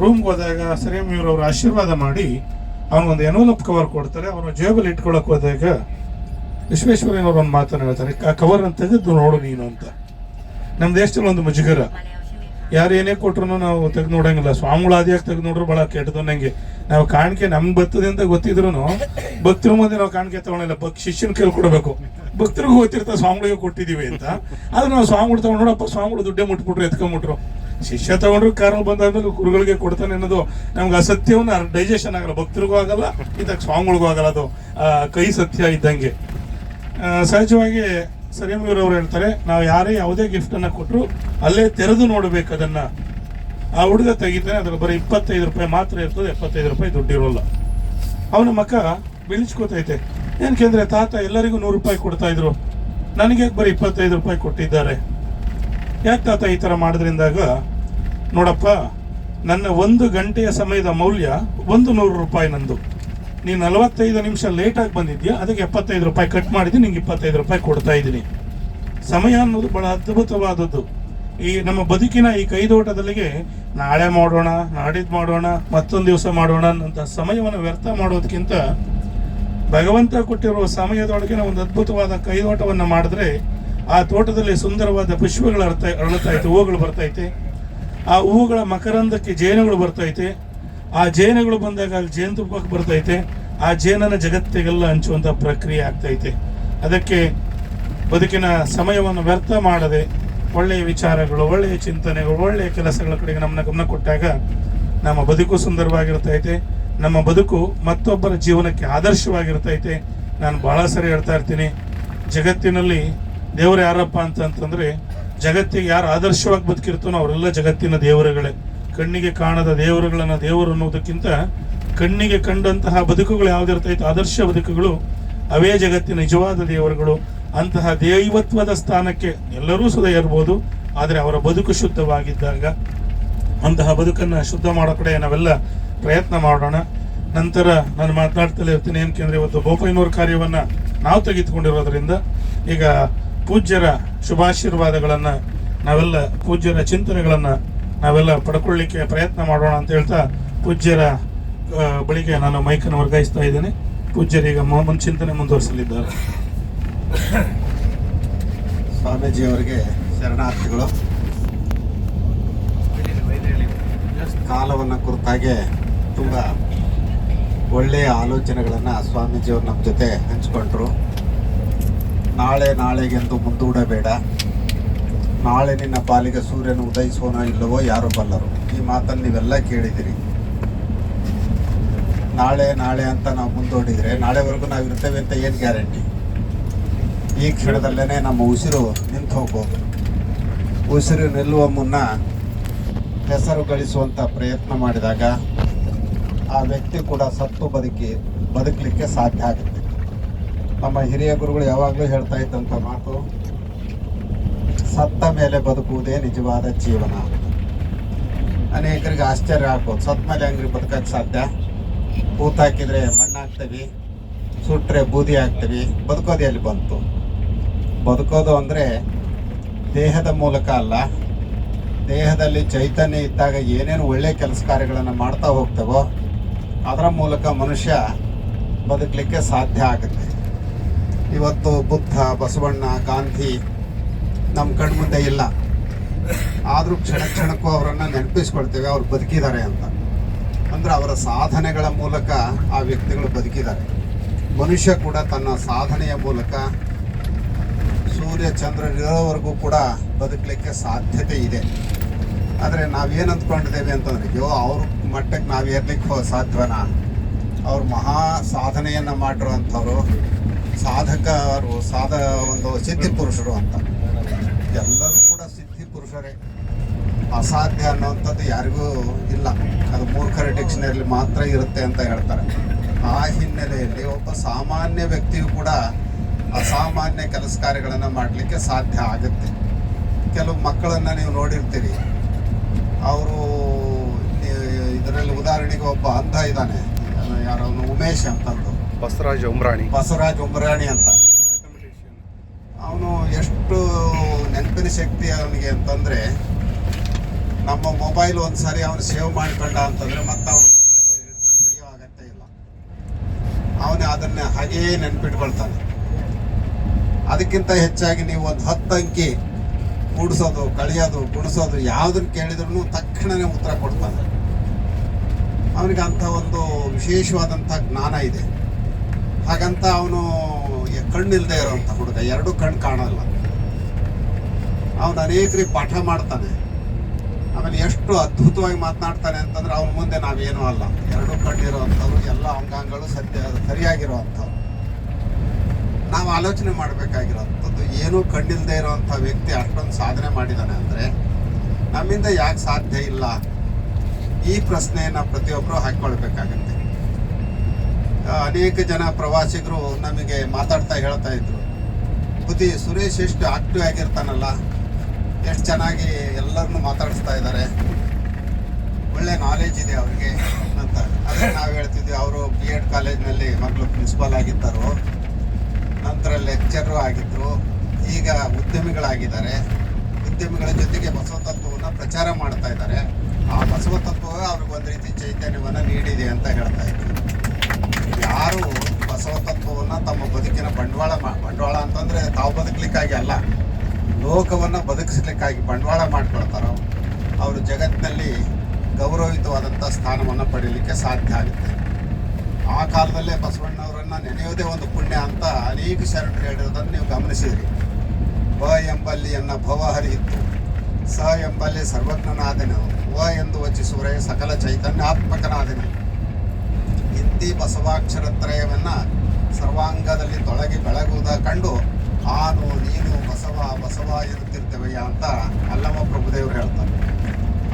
ರೂಮ್ಗೆ ಹೋದಾಗ ಸರಿಯಮ್ ಇವ್ರು ಅವರು ಆಶೀರ್ವಾದ ಮಾಡಿ ಅವನಿಗೊಂದು ಎನ್ವಲಪ್ ಕವರ್ ಕೊಡ್ತಾರೆ, ಅವನ ಜೇಬಲ್ಲಿ ಇಟ್ಕೊಳಕ್ಕೆ ಹೋದಾಗ ವಿಶ್ವೇಶ್ವರಯ್ಯನವ್ರು ಒಂದು ಮಾತನ್ನು ಹೇಳ್ತಾರೆ, ಆ ಕವರ್ ಅಂತ ತೆಗೆದು ನೋಡು ನೀನು ಅಂತ. ನಮ್ಮ ದೇಶದಲ್ಲಿ ಒಂದು ಮುಜುಗರ. ಯಾರು ಏನೇ ಕೊಟ್ರು ನಾವು ತೆಗೆದು ನೋಡಂಗಿಲ್ಲ. ಸ್ವಾಮಿಗಳು ಆದಿಯಾಗಿ ತೆಗೆದು ನೋಡ್ರು ಭಾಳ ಕೆಟ್ಟದು ನನಗೆ ನಾವು ಕಾಣಿಕೆ ನಮ್ಗೆ ಬರ್ತದೆ ಅಂತ ಗೊತ್ತಿದ್ರು ಭಕ್ತರ ಮುಂದೆ ನಾವು ಕಾಣಿಕೆ ತಗೊಳಿಲ್ಲ ಭಕ್ ಶಿಷ್ಯನ ಕೇಳಿ ಕೊಡಬೇಕು. ಭಕ್ತರಿಗೂ ಗೊತ್ತಿರ್ತಾರೆ ಸ್ವಾಮಿಗಳಿಗೆ ಕೊಟ್ಟಿದ್ದೀವಿ ಅಂತ. ಆದ್ರೆ ನಾವು ಸ್ವಾಮಿಗಳು ತಗೊಂಡು ನೋಡಪ್ಪ, ಸ್ವಾಮಿಗಳು ದುಡ್ಡೇ ಮುಟ್ಬಿಟ್ರು, ಎತ್ಕೊಂಡ್ಬಿಟ್ರು. ಶಿಷ್ಯ ತಗೊಂಡ್ರು ಕಾರಣ ಬಂದಾದ್ಮೇಲೆ ಗುರುಗಳಿಗೆ ಕೊಡ್ತಾನೆ ಅನ್ನೋದು ನಮ್ಗೆ ಅಸತ್ಯವನ್ನು ಡೈಜೆಷನ್ ಆಗಲ್ಲ, ಭಕ್ತರಿಗೂ ಆಗಲ್ಲ ಇದಕ್ಕೆ ಸ್ವಾಮಿಗಳಿಗೂ ಆಗಲ್ಲ ಅದು ಕೈ ಸತ್ಯ ಇದ್ದಂಗೆ. ಸಹಜವಾಗಿ ಸರಿಯಮ್ಮವ್ರು ಅವ್ರು ಹೇಳ್ತಾರೆ, ನಾವು ಯಾರೇ ಯಾವುದೇ ಗಿಫ್ಟನ್ನು ಕೊಟ್ಟರು ಅಲ್ಲೇ ತೆರೆದು ನೋಡ್ಬೇಕು ಅದನ್ನ. ಆ ಹುಡುಗ ತೆಗಿತಾನೆ ಅದ್ರ ಬರೀ ಇಪ್ಪತ್ತೈದು ರೂಪಾಯಿ ಮಾತ್ರ ಇರ್ತದೆ, ಎಪ್ಪತ್ತೈದು ರೂಪಾಯಿ ದುಡ್ಡಿರೋಲ್ಲ ಅವನ ಮಕ್ಕ ಬೀಳಿಸ್ಕೋತೈತೆ ಅಂದರೆ ತಾತ ಎಲ್ಲರಿಗೂ ನೂರು ರೂಪಾಯಿ ಕೊಡ್ತಾ ಇದ್ರು ನನಗೆ ಬರೀ ಇಪ್ಪತ್ತೈದು ರೂಪಾಯಿ ಕೊಟ್ಟಿದ್ದಾರೆ. ಯಾಕೆ ತಾತ ಈ ಥರ ಮಾಡಿದ್ರಿಂದಾಗ? ನೋಡಪ್ಪ, ನನ್ನ ಒಂದು ಗಂಟೆಯ ಸಮಯದ ಮೌಲ್ಯ ಒಂದು ನೂರು ರೂಪಾಯಿ ನಂದು. ನೀನು ನಲವತ್ತೈದು ನಿಮಿಷ ಲೇಟಾಗಿ ಬಂದಿದ್ಯಾ? ಅದಕ್ಕೆ ಎಪ್ಪತ್ತೈದು ರೂಪಾಯಿ ಕಟ್ ಮಾಡಿದ್ದು, ನಿಂಗೆ ಇಪ್ಪತ್ತೈದು ರೂಪಾಯಿ ಕೊಡ್ತಾ ಇದ್ದೀನಿ. ಸಮಯ ಅನ್ನೋದು ಬಹಳ ಅದ್ಭುತವಾದದ್ದು. ಈ ನಮ್ಮ ಬದುಕಿನ ಈ ಕೈದೋಟದಲ್ಲಿಗೆ ನಾಳೆ ಮಾಡೋಣ ನಾಡಿದ್ದು ಮಾಡೋಣ, ಮತ್ತೊಂದು ದಿವಸ ಮಾಡೋಣ ಅನ್ನೋಂಥ ಸಮಯವನ್ನು ವ್ಯರ್ಥ ಮಾಡೋದಕ್ಕಿಂತ ಭಗವಂತ ಕೊಟ್ಟಿರುವ ಸಮಯದೊಳಗಿನ ಒಂದು ಅದ್ಭುತವಾದ ಕೈದೋಟವನ್ನು ಮಾಡಿದ್ರೆ ಆ ತೋಟದಲ್ಲಿ ಸುಂದರವಾದ ಪುಷ್ಪಗಳು ಅರ್ಥ ಅರಳುತ್ತಾ ಐತೆ ಹೂವುಗಳು ಬರ್ತೈತೆ. ಆ ಹೂವುಗಳ ಮಕರಂದಕ್ಕೆ ಜೇನುಗಳು ಬರ್ತೈತೆ. ಆ ಜೇನುಗಳು ಬಂದಾಗ ಅಲ್ಲಿ ಜೇನುತುಪ್ಪಕ್ಕೆ ಬರ್ತೈತೆ. ಆ ಜೇನನ್ನು ಜಗತ್ತಿಗೆಲ್ಲ ಹಂಚುವಂಥ ಪ್ರಕ್ರಿಯೆ ಆಗ್ತೈತೆ. ಅದಕ್ಕೆ ಬದುಕಿನ ಸಮಯವನ್ನು ವ್ಯರ್ಥ ಮಾಡದೆ ಒಳ್ಳೆಯ ವಿಚಾರಗಳು, ಒಳ್ಳೆಯ ಚಿಂತನೆಗಳು, ಒಳ್ಳೆಯ ಕೆಲಸಗಳ ಕಡೆಗೆ ನಮ್ಮನ್ನ ಗಮನ ಕೊಟ್ಟಾಗ ನಮ್ಮ ಬದುಕು ಸುಂದರವಾಗಿರ್ತೈತೆ. ನಮ್ಮ ಬದುಕು ಮತ್ತೊಬ್ಬರ ಜೀವನಕ್ಕೆ ಆದರ್ಶವಾಗಿರ್ತೈತೆ. ನಾನು ಭಾಳ ಸರಿ ಹೇಳ್ತಾ ಇರ್ತೀನಿ. ಜಗತ್ತಿನಲ್ಲಿ ದೇವರು ಯಾರಪ್ಪ ಅಂತಂತಂದರೆ ಜಗತ್ತಿಗೆ ಯಾರು ಆದರ್ಶವಾಗಿ ಬದುಕಿರ್ತಾನೋ ಅವರೆಲ್ಲ ಜಗತ್ತಿನ ದೇವರುಗಳೇ. ಕಣ್ಣಿಗೆ ಕಾಣದ ದೇವರುಗಳನ್ನು ದೇವರು ಅನ್ನೋದಕ್ಕಿಂತ ಕಣ್ಣಿಗೆ ಕಂಡಂತಹ ಬದುಕುಗಳು ಯಾವ್ದಿರ್ತೈತೆ ಆದರ್ಶ ಬದುಕುಗಳು ಅವೇ ಜಗತ್ತಿನ ನಿಜವಾದ ದೇವರುಗಳು. ಅಂತಹ ದೈವತ್ವದ ಸ್ಥಾನಕ್ಕೆ ಎಲ್ಲರೂ ಸದಾ ಇರ್ಬೋದು ಆದರೆ ಅವರ ಬದುಕು ಶುದ್ಧವಾಗಿದ್ದಾಗ ಅಂತಹ ಬದುಕನ್ನು ಶುದ್ಧ ಮಾಡೋ ಕಡೆ ನಾವೆಲ್ಲ ಪ್ರಯತ್ನ ಮಾಡೋಣ. ನಂತರ ನಾನು ಮಾತನಾಡ್ತಲೇ ಇರ್ತೀನಿ. ಏನಕ್ಕೆ ಇವತ್ತು ಬೋಪಯ್ಯನವ್ರ ಕಾರ್ಯವನ್ನು ನಾವು ತೆಗೆದುಕೊಂಡಿರೋದ್ರಿಂದ ಈಗ ಪೂಜ್ಯರ ಶುಭಾಶೀರ್ವಾದಗಳನ್ನು ನಾವೆಲ್ಲ, ಪೂಜ್ಯರ ಚಿಂತನೆಗಳನ್ನು ನಾವೆಲ್ಲ ಪಡ್ಕೊಳ್ಳಿಕ್ಕೆ ಪ್ರಯತ್ನ ಮಾಡೋಣ ಅಂತ ಹೇಳ್ತಾ ಪೂಜ್ಯರ ಬಳಿಗೆ ನಾನು ಮೈಕನ್ನು ವರ್ಗಾಯಿಸ್ತಾ ಇದ್ದೇನೆ. ಪೂಜ್ಯರೀಗ ಚಿಂತನೆ ಮುಂದುವರಿಸಲಿದ್ದಾರೆ. ಸ್ವಾಮೀಜಿಯವರಿಗೆ ಶರಣಾರ್ಥಿಗಳು. ಕಾಲವನ್ನು ಕುರಿತಾಗೆ ತುಂಬ ಒಳ್ಳೆಯ ಆಲೋಚನೆಗಳನ್ನು ಸ್ವಾಮೀಜಿಯವರು ನಮ್ಮ ಜೊತೆ ಹಂಚಿಕೊಂಡ್ರು. ನಾಳೆ ನಾಳೆಗೆಂದು ಮುಂದೂಡಬೇಡ. ನಾಳೆ ನಿನ್ನ ಪಾಲಿಗೆ ಸೂರ್ಯನು ಉದಯಿಸೋನೋ ಇಲ್ಲವೋ ಯಾರು ಬಲ್ಲರು ಈ ಮಾತನ್ನು ನೀವೆಲ್ಲ ಕೇಳಿದಿರಿ. ನಾಳೆ ನಾಳೆ ಅಂತ ನಾವು ಮುಂದೂಡಿದರೆ ನಾಳೆವರೆಗೂ ನಾವು ಇರ್ತೇವೆ ಅಂತ ಏನು ಗ್ಯಾರಂಟಿ? ಈ ಕ್ಷಣದಲ್ಲೇ ನಮ್ಮ ಉಸಿರು ನಿಂತು ಹೋಗ್ಬೋದು. ಉಸಿರು ನಿಲ್ಲುವ ಮುನ್ನ ಹೆಸರು ಗಳಿಸುವಂಥ ಪ್ರಯತ್ನ ಮಾಡಿದಾಗ ಆ ವ್ಯಕ್ತಿ ಕೂಡ ಸತ್ತು ಬದುಕಿ ಬದುಕಲಿಕ್ಕೆ ಸಾಧ್ಯ ಆಗುತ್ತೆ. ನಮ್ಮ ಹಿರಿಯ ಗುರುಗಳು ಯಾವಾಗಲೂ ಹೇಳ್ತಾ ಇದ್ದಂಥ ಮಾತು, ಸತ್ತ ಮೇಲೆ ಬದುಕುವುದೇ ನಿಜವಾದ ಜೀವನ. ಅನೇಕರಿಗೆ ಆಶ್ಚರ್ಯ ಆಗ್ಬೋದು. ಸತ್ತ ಮೇಲೆ ಹೆಂಗ್ರಿ ಬದುಕಕ್ಕೆ ಸಾಧ್ಯ? ಹೂತ್ ಹಾಕಿದ್ರೆ ಮಣ್ಣಾಗ್ತೀವಿ ಸುಟ್ಟರೆ ಬೂದಿ ಆಗ್ತೀವಿ, ಬದುಕೋದು ಎಲ್ಲಿ ಬಂತು? ಬದುಕೋದು ಅಂದರೆ ದೇಹದ ಮೂಲಕ ಅಲ್ಲ, ದೇಹದಲ್ಲಿ ಚೈತನ್ಯ ಇದ್ದಾಗ ಏನೇನು ಒಳ್ಳೆಯ ಕೆಲಸ ಕಾರ್ಯಗಳನ್ನು ಮಾಡ್ತಾ ಹೋಗ್ತೇವೋ, ಅದರ ಮೂಲಕ ಮನುಷ್ಯ ಬದುಕಲಿಕ್ಕೆ ಸಾಧ್ಯ ಆಗುತ್ತೆ. ಇವತ್ತು ಬುದ್ಧ, ಬಸವಣ್ಣ, ಗಾಂಧಿ ನಮ್ಮ ಕಣ್ಮುಂದೆ ಇಲ್ಲ. ಆದರೂ ಕ್ಷಣ ಕ್ಷಣಕ್ಕೂ ಅವರನ್ನು ನೆನಪಿಸ್ಕೊಳ್ತೇವೆ, ಅವ್ರು ಬದುಕಿದ್ದಾರೆ ಅಂತ. ಅಂದರೆ ಅವರ ಸಾಧನೆಗಳ ಮೂಲಕ ಆ ವ್ಯಕ್ತಿಗಳು ಬದುಕಿದ್ದಾರೆ. ಮನುಷ್ಯ ಕೂಡ ತನ್ನ ಸಾಧನೆಯ ಮೂಲಕ ಸೂರ್ಯ ಚಂದ್ರನಿರೋವರೆಗೂ ಕೂಡ ಬದುಕಲಿಕ್ಕೆ ಸಾಧ್ಯತೆ ಇದೆ. ಆದರೆ ನಾವೇನು ಅಂದ್ಕೊಂಡಿದ್ದೇವೆ ಅಂತಂದ್ರೆ, ಅಯ್ಯೋ, ಅವ್ರ ಮಟ್ಟಕ್ಕೆ ನಾವು ಏರ್ಲಿಕ್ಕೆ ಸಾಧ್ಯವನ ಅವ್ರು ಮಹಾ ಸಾಧನೆಯನ್ನು ಮಾಡಿರುವಂಥವ್ರು. ಸಾಧಕರು ಸಾಧ ಒಂದು ಸಿದ್ಧಿ ಪುರುಷರು ಅಂತ. ಎಲ್ಲರೂ ಕೂಡ ಸಿದ್ಧಿ ಪುರುಷರೇ. ಅಸಾಧ್ಯ ಅನ್ನೋವಂಥದ್ದು ಯಾರಿಗೂ ಇಲ್ಲ. ಅದು ಮೂರ್ಖರ ಡಿಕ್ಷನರಿಯಲ್ಲಿ ಮಾತ್ರ ಇರುತ್ತೆ ಅಂತ ಹೇಳ್ತಾರೆ. ಆ ಹಿನ್ನೆಲೆಯಲ್ಲಿ ಒಬ್ಬ ಸಾಮಾನ್ಯ ವ್ಯಕ್ತಿಯು ಕೂಡ ಅಸಾಮಾನ್ಯ ಕೆಲಸ ಕಾರ್ಯಗಳನ್ನು ಮಾಡಲಿಕ್ಕೆ ಸಾಧ್ಯ ಆಗುತ್ತೆ. ಕೆಲವು ಮಕ್ಕಳನ್ನು ನೀವು ನೋಡಿರ್ತೀರಿ. ಅವರು ಇದರಲ್ಲಿ ಉದಾಹರಣೆಗೆ ಒಬ್ಬ ಅಂಧ ಇದ್ದಾನೆ. ಯಾರೋ ಉಮೇಶ್ ಅಂತಂದು ಬಸವರಾಜ್ ಉಮ್ರಾಣಿ. ಬಸವರಾಜ್ ಉಮ್ರಾಣಿ ಅಂತ. ಅವನು ಎಷ್ಟು ನೆನಪಿನ ಶಕ್ತಿ ಅವನಿಗೆ ಅಂತಂದ್ರೆ, ನಮ್ಮ ಮೊಬೈಲ್ ಒಂದ್ಸಾರಿ ಅವನು ಸೇವ್ ಮಾಡಿಕೊಂಡ ಅಂತಂದ್ರೆ ಮತ್ತೆ ಅವನ ಮೊಬೈಲ್ ಹಿಡ್ಕೊಂಡು ಹೊಡೆಯೋ ಅಗತ್ಯ ಇಲ್ಲ. ಅವನು ಅದನ್ನ ಹಾಗೇ ನೆನ್ಪಿಟ್ಕೊಳ್ತಾನೆ. ಅದಕ್ಕಿಂತ ಹೆಚ್ಚಾಗಿ ನೀವು ಒಂದು ಹತ್ತು ಅಂಕಿ ಕೂಡಿಸೋದು, ಕಳಿಯೋದು, ಗುಣಿಸೋದು ಯಾವುದನ್ನು ಕೇಳಿದ್ರು ತಕ್ಷಣನೇ ಉತ್ತರ ಕೊಡ್ತಾನೆ. ಅವನಿಗೆ ಅಂಥ ಒಂದು ವಿಶೇಷವಾದಂಥ ಜ್ಞಾನ ಇದೆ. ಹಾಗಂತ ಅವನು ಕಣ್ಣಿಲ್ಲದೆ ಇರೋವಂಥ ಹುಡುಗ. ಎರಡು ಕಣ್ಣು ಕಾಣಲ್ಲ. ಅವನು ಅನೇಕರಿಗೆ ಪಾಠ ಮಾಡ್ತಾನೆ. ಆಮೇಲೆ ಎಷ್ಟು ಅದ್ಭುತವಾಗಿ ಮಾತನಾಡ್ತಾನೆ ಅಂತಂದ್ರೆ ಅವನ ಮುಂದೆ ನಾವೇನೂ ಅಲ್ಲ. ಎರಡು ಕಣ್ಣಿರುವಂಥವ್ರು ಎಲ್ಲ ಅಂಗಾಂಗಗಳು ಸತ್ಯ ಸರಿಯಾಗಿರುವಂಥವ್ರು ನಾವು ಆಲೋಚನೆ ಮಾಡಬೇಕಾಗಿರೋಂಥದ್ದು, ಏನೂ ಕಣ್ಣಿಲ್ಲದೆ ಇರುವಂಥ ವ್ಯಕ್ತಿ ಅಷ್ಟೊಂದು ಸಾಧನೆ ಮಾಡಿದ್ದಾನೆ ಅಂದರೆ, ನಮ್ಮಿಂದ ಯಾಕೆ ಸಾಧ್ಯ ಇಲ್ಲ? ಈ ಪ್ರಶ್ನೆಯನ್ನು ಪ್ರತಿಯೊಬ್ಬರು ಹಾಕ್ಕೊಳ್ಬೇಕಾಗತ್ತೆ. ಅನೇಕ ಜನ ಪ್ರವಾಸಿಗರು ನಮಗೆ ಮಾತಾಡ್ತಾ ಹೇಳ್ತಾ ಇದ್ರು. ಬುದ್ಧಿ ಸುರೇಶ್ ಎಷ್ಟು ಆಕ್ಟಿವ್ ಆಗಿರ್ತಾನಲ್ಲ, ಎಷ್ಟು ಚೆನ್ನಾಗಿ ಎಲ್ಲರನ್ನು ಮಾತಾಡಿಸ್ತಾ ಇದ್ದಾರೆ ಒಳ್ಳೆ ನಾಲೆಜ್ ಇದೆ ಅವರಿಗೆ ಅಂತ. ಅದೇ ನಾವು ಹೇಳ್ತಿದ್ವಿ, ಅವರು ಬಿ ಎಡ್ ಕಾಲೇಜ್ನಲ್ಲಿ ಮಕ್ಕಳು ಪ್ರಿನ್ಸಿಪಾಲ್ ಆಗಿದ್ದರು. ನಂತರ ಲೆಕ್ಚರು ಆಗಿದ್ದರು ಈಗ ಉದ್ಯಮಿಗಳಾಗಿದ್ದಾರೆ. ಉದ್ಯಮಿಗಳ ಜೊತೆಗೆ ಬಸವ ತತ್ವವನ್ನು ಪ್ರಚಾರ ಮಾಡ್ತಾ ಇದ್ದಾರೆ. ಆ ಬಸವ ತತ್ವವೇ ಅವ್ರಿಗೆ ಒಂದು ರೀತಿ ಚೈತನ್ಯವನ್ನು ನೀಡಿದೆ ಅಂತ ಹೇಳ್ತಾ ಇದ್ರು. ಯಾರು ಬಸವ ತತ್ವವನ್ನು ತಮ್ಮ ಬದುಕಿನ ಬಂಡವಾಳ ಬಂಡವಾಳ ಅಂತಂದರೆ ತಾವು ಬದುಕಲಿಕ್ಕಾಗಿ ಅಲ್ಲ. ಲೋಕವನ್ನು ಬದುಕಿಸ್ಲಿಕ್ಕಾಗಿ ಬಂಡವಾಳ ಮಾಡ್ಕೊಳ್ತಾರೋ, ಅವರು ಜಗತ್ತಿನಲ್ಲಿ ಗೌರವಯುತವಾದಂಥ ಸ್ಥಾನವನ್ನು ಪಡೀಲಿಕ್ಕೆ ಸಾಧ್ಯ ಆಗುತ್ತೆ. ಆ ಕಾಲದಲ್ಲೇ ಬಸವಣ್ಣವರನ್ನು ನೆನೆಯೋದೇ ಒಂದು ಪುಣ್ಯ ಅಂತ ಅನೇಕ ಶರಣರು ಹೇಳಿರೋದನ್ನು ನೀವು ಗಮನಿಸಿದ್ರಿ. ಬ ಎಂಬಲ್ಲಿ ಎನ್ನ ಭವ ಹರಿಯಿತ್ತು. ಸ ಎಂಬಲ್ಲಿ ಸರ್ವಜ್ಞನಾದನು. ವ ಎಂದು ವಚಿಸುವರೆ ಸಕಲ ಚೈತನ್ಯಾತ್ಮಕನಾದನು. ಇಂತಿ ಬಸವಾಕ್ಷರತ್ರಯವನ್ನು ಸರ್ವಾಂಗದಲ್ಲಿ ತೊಳಗಿ ಬೆಳಗುವುದ ಕಂಡು ಆನು ನೀನು ಬಸವ ಬಸವ ಇರುತ್ತಿರ್ತೇವಯ್ಯ ಅಂತ ಅಲ್ಲಮ್ಮ ಪ್ರಭುದೇವರು ಹೇಳ್ತಾರೆ.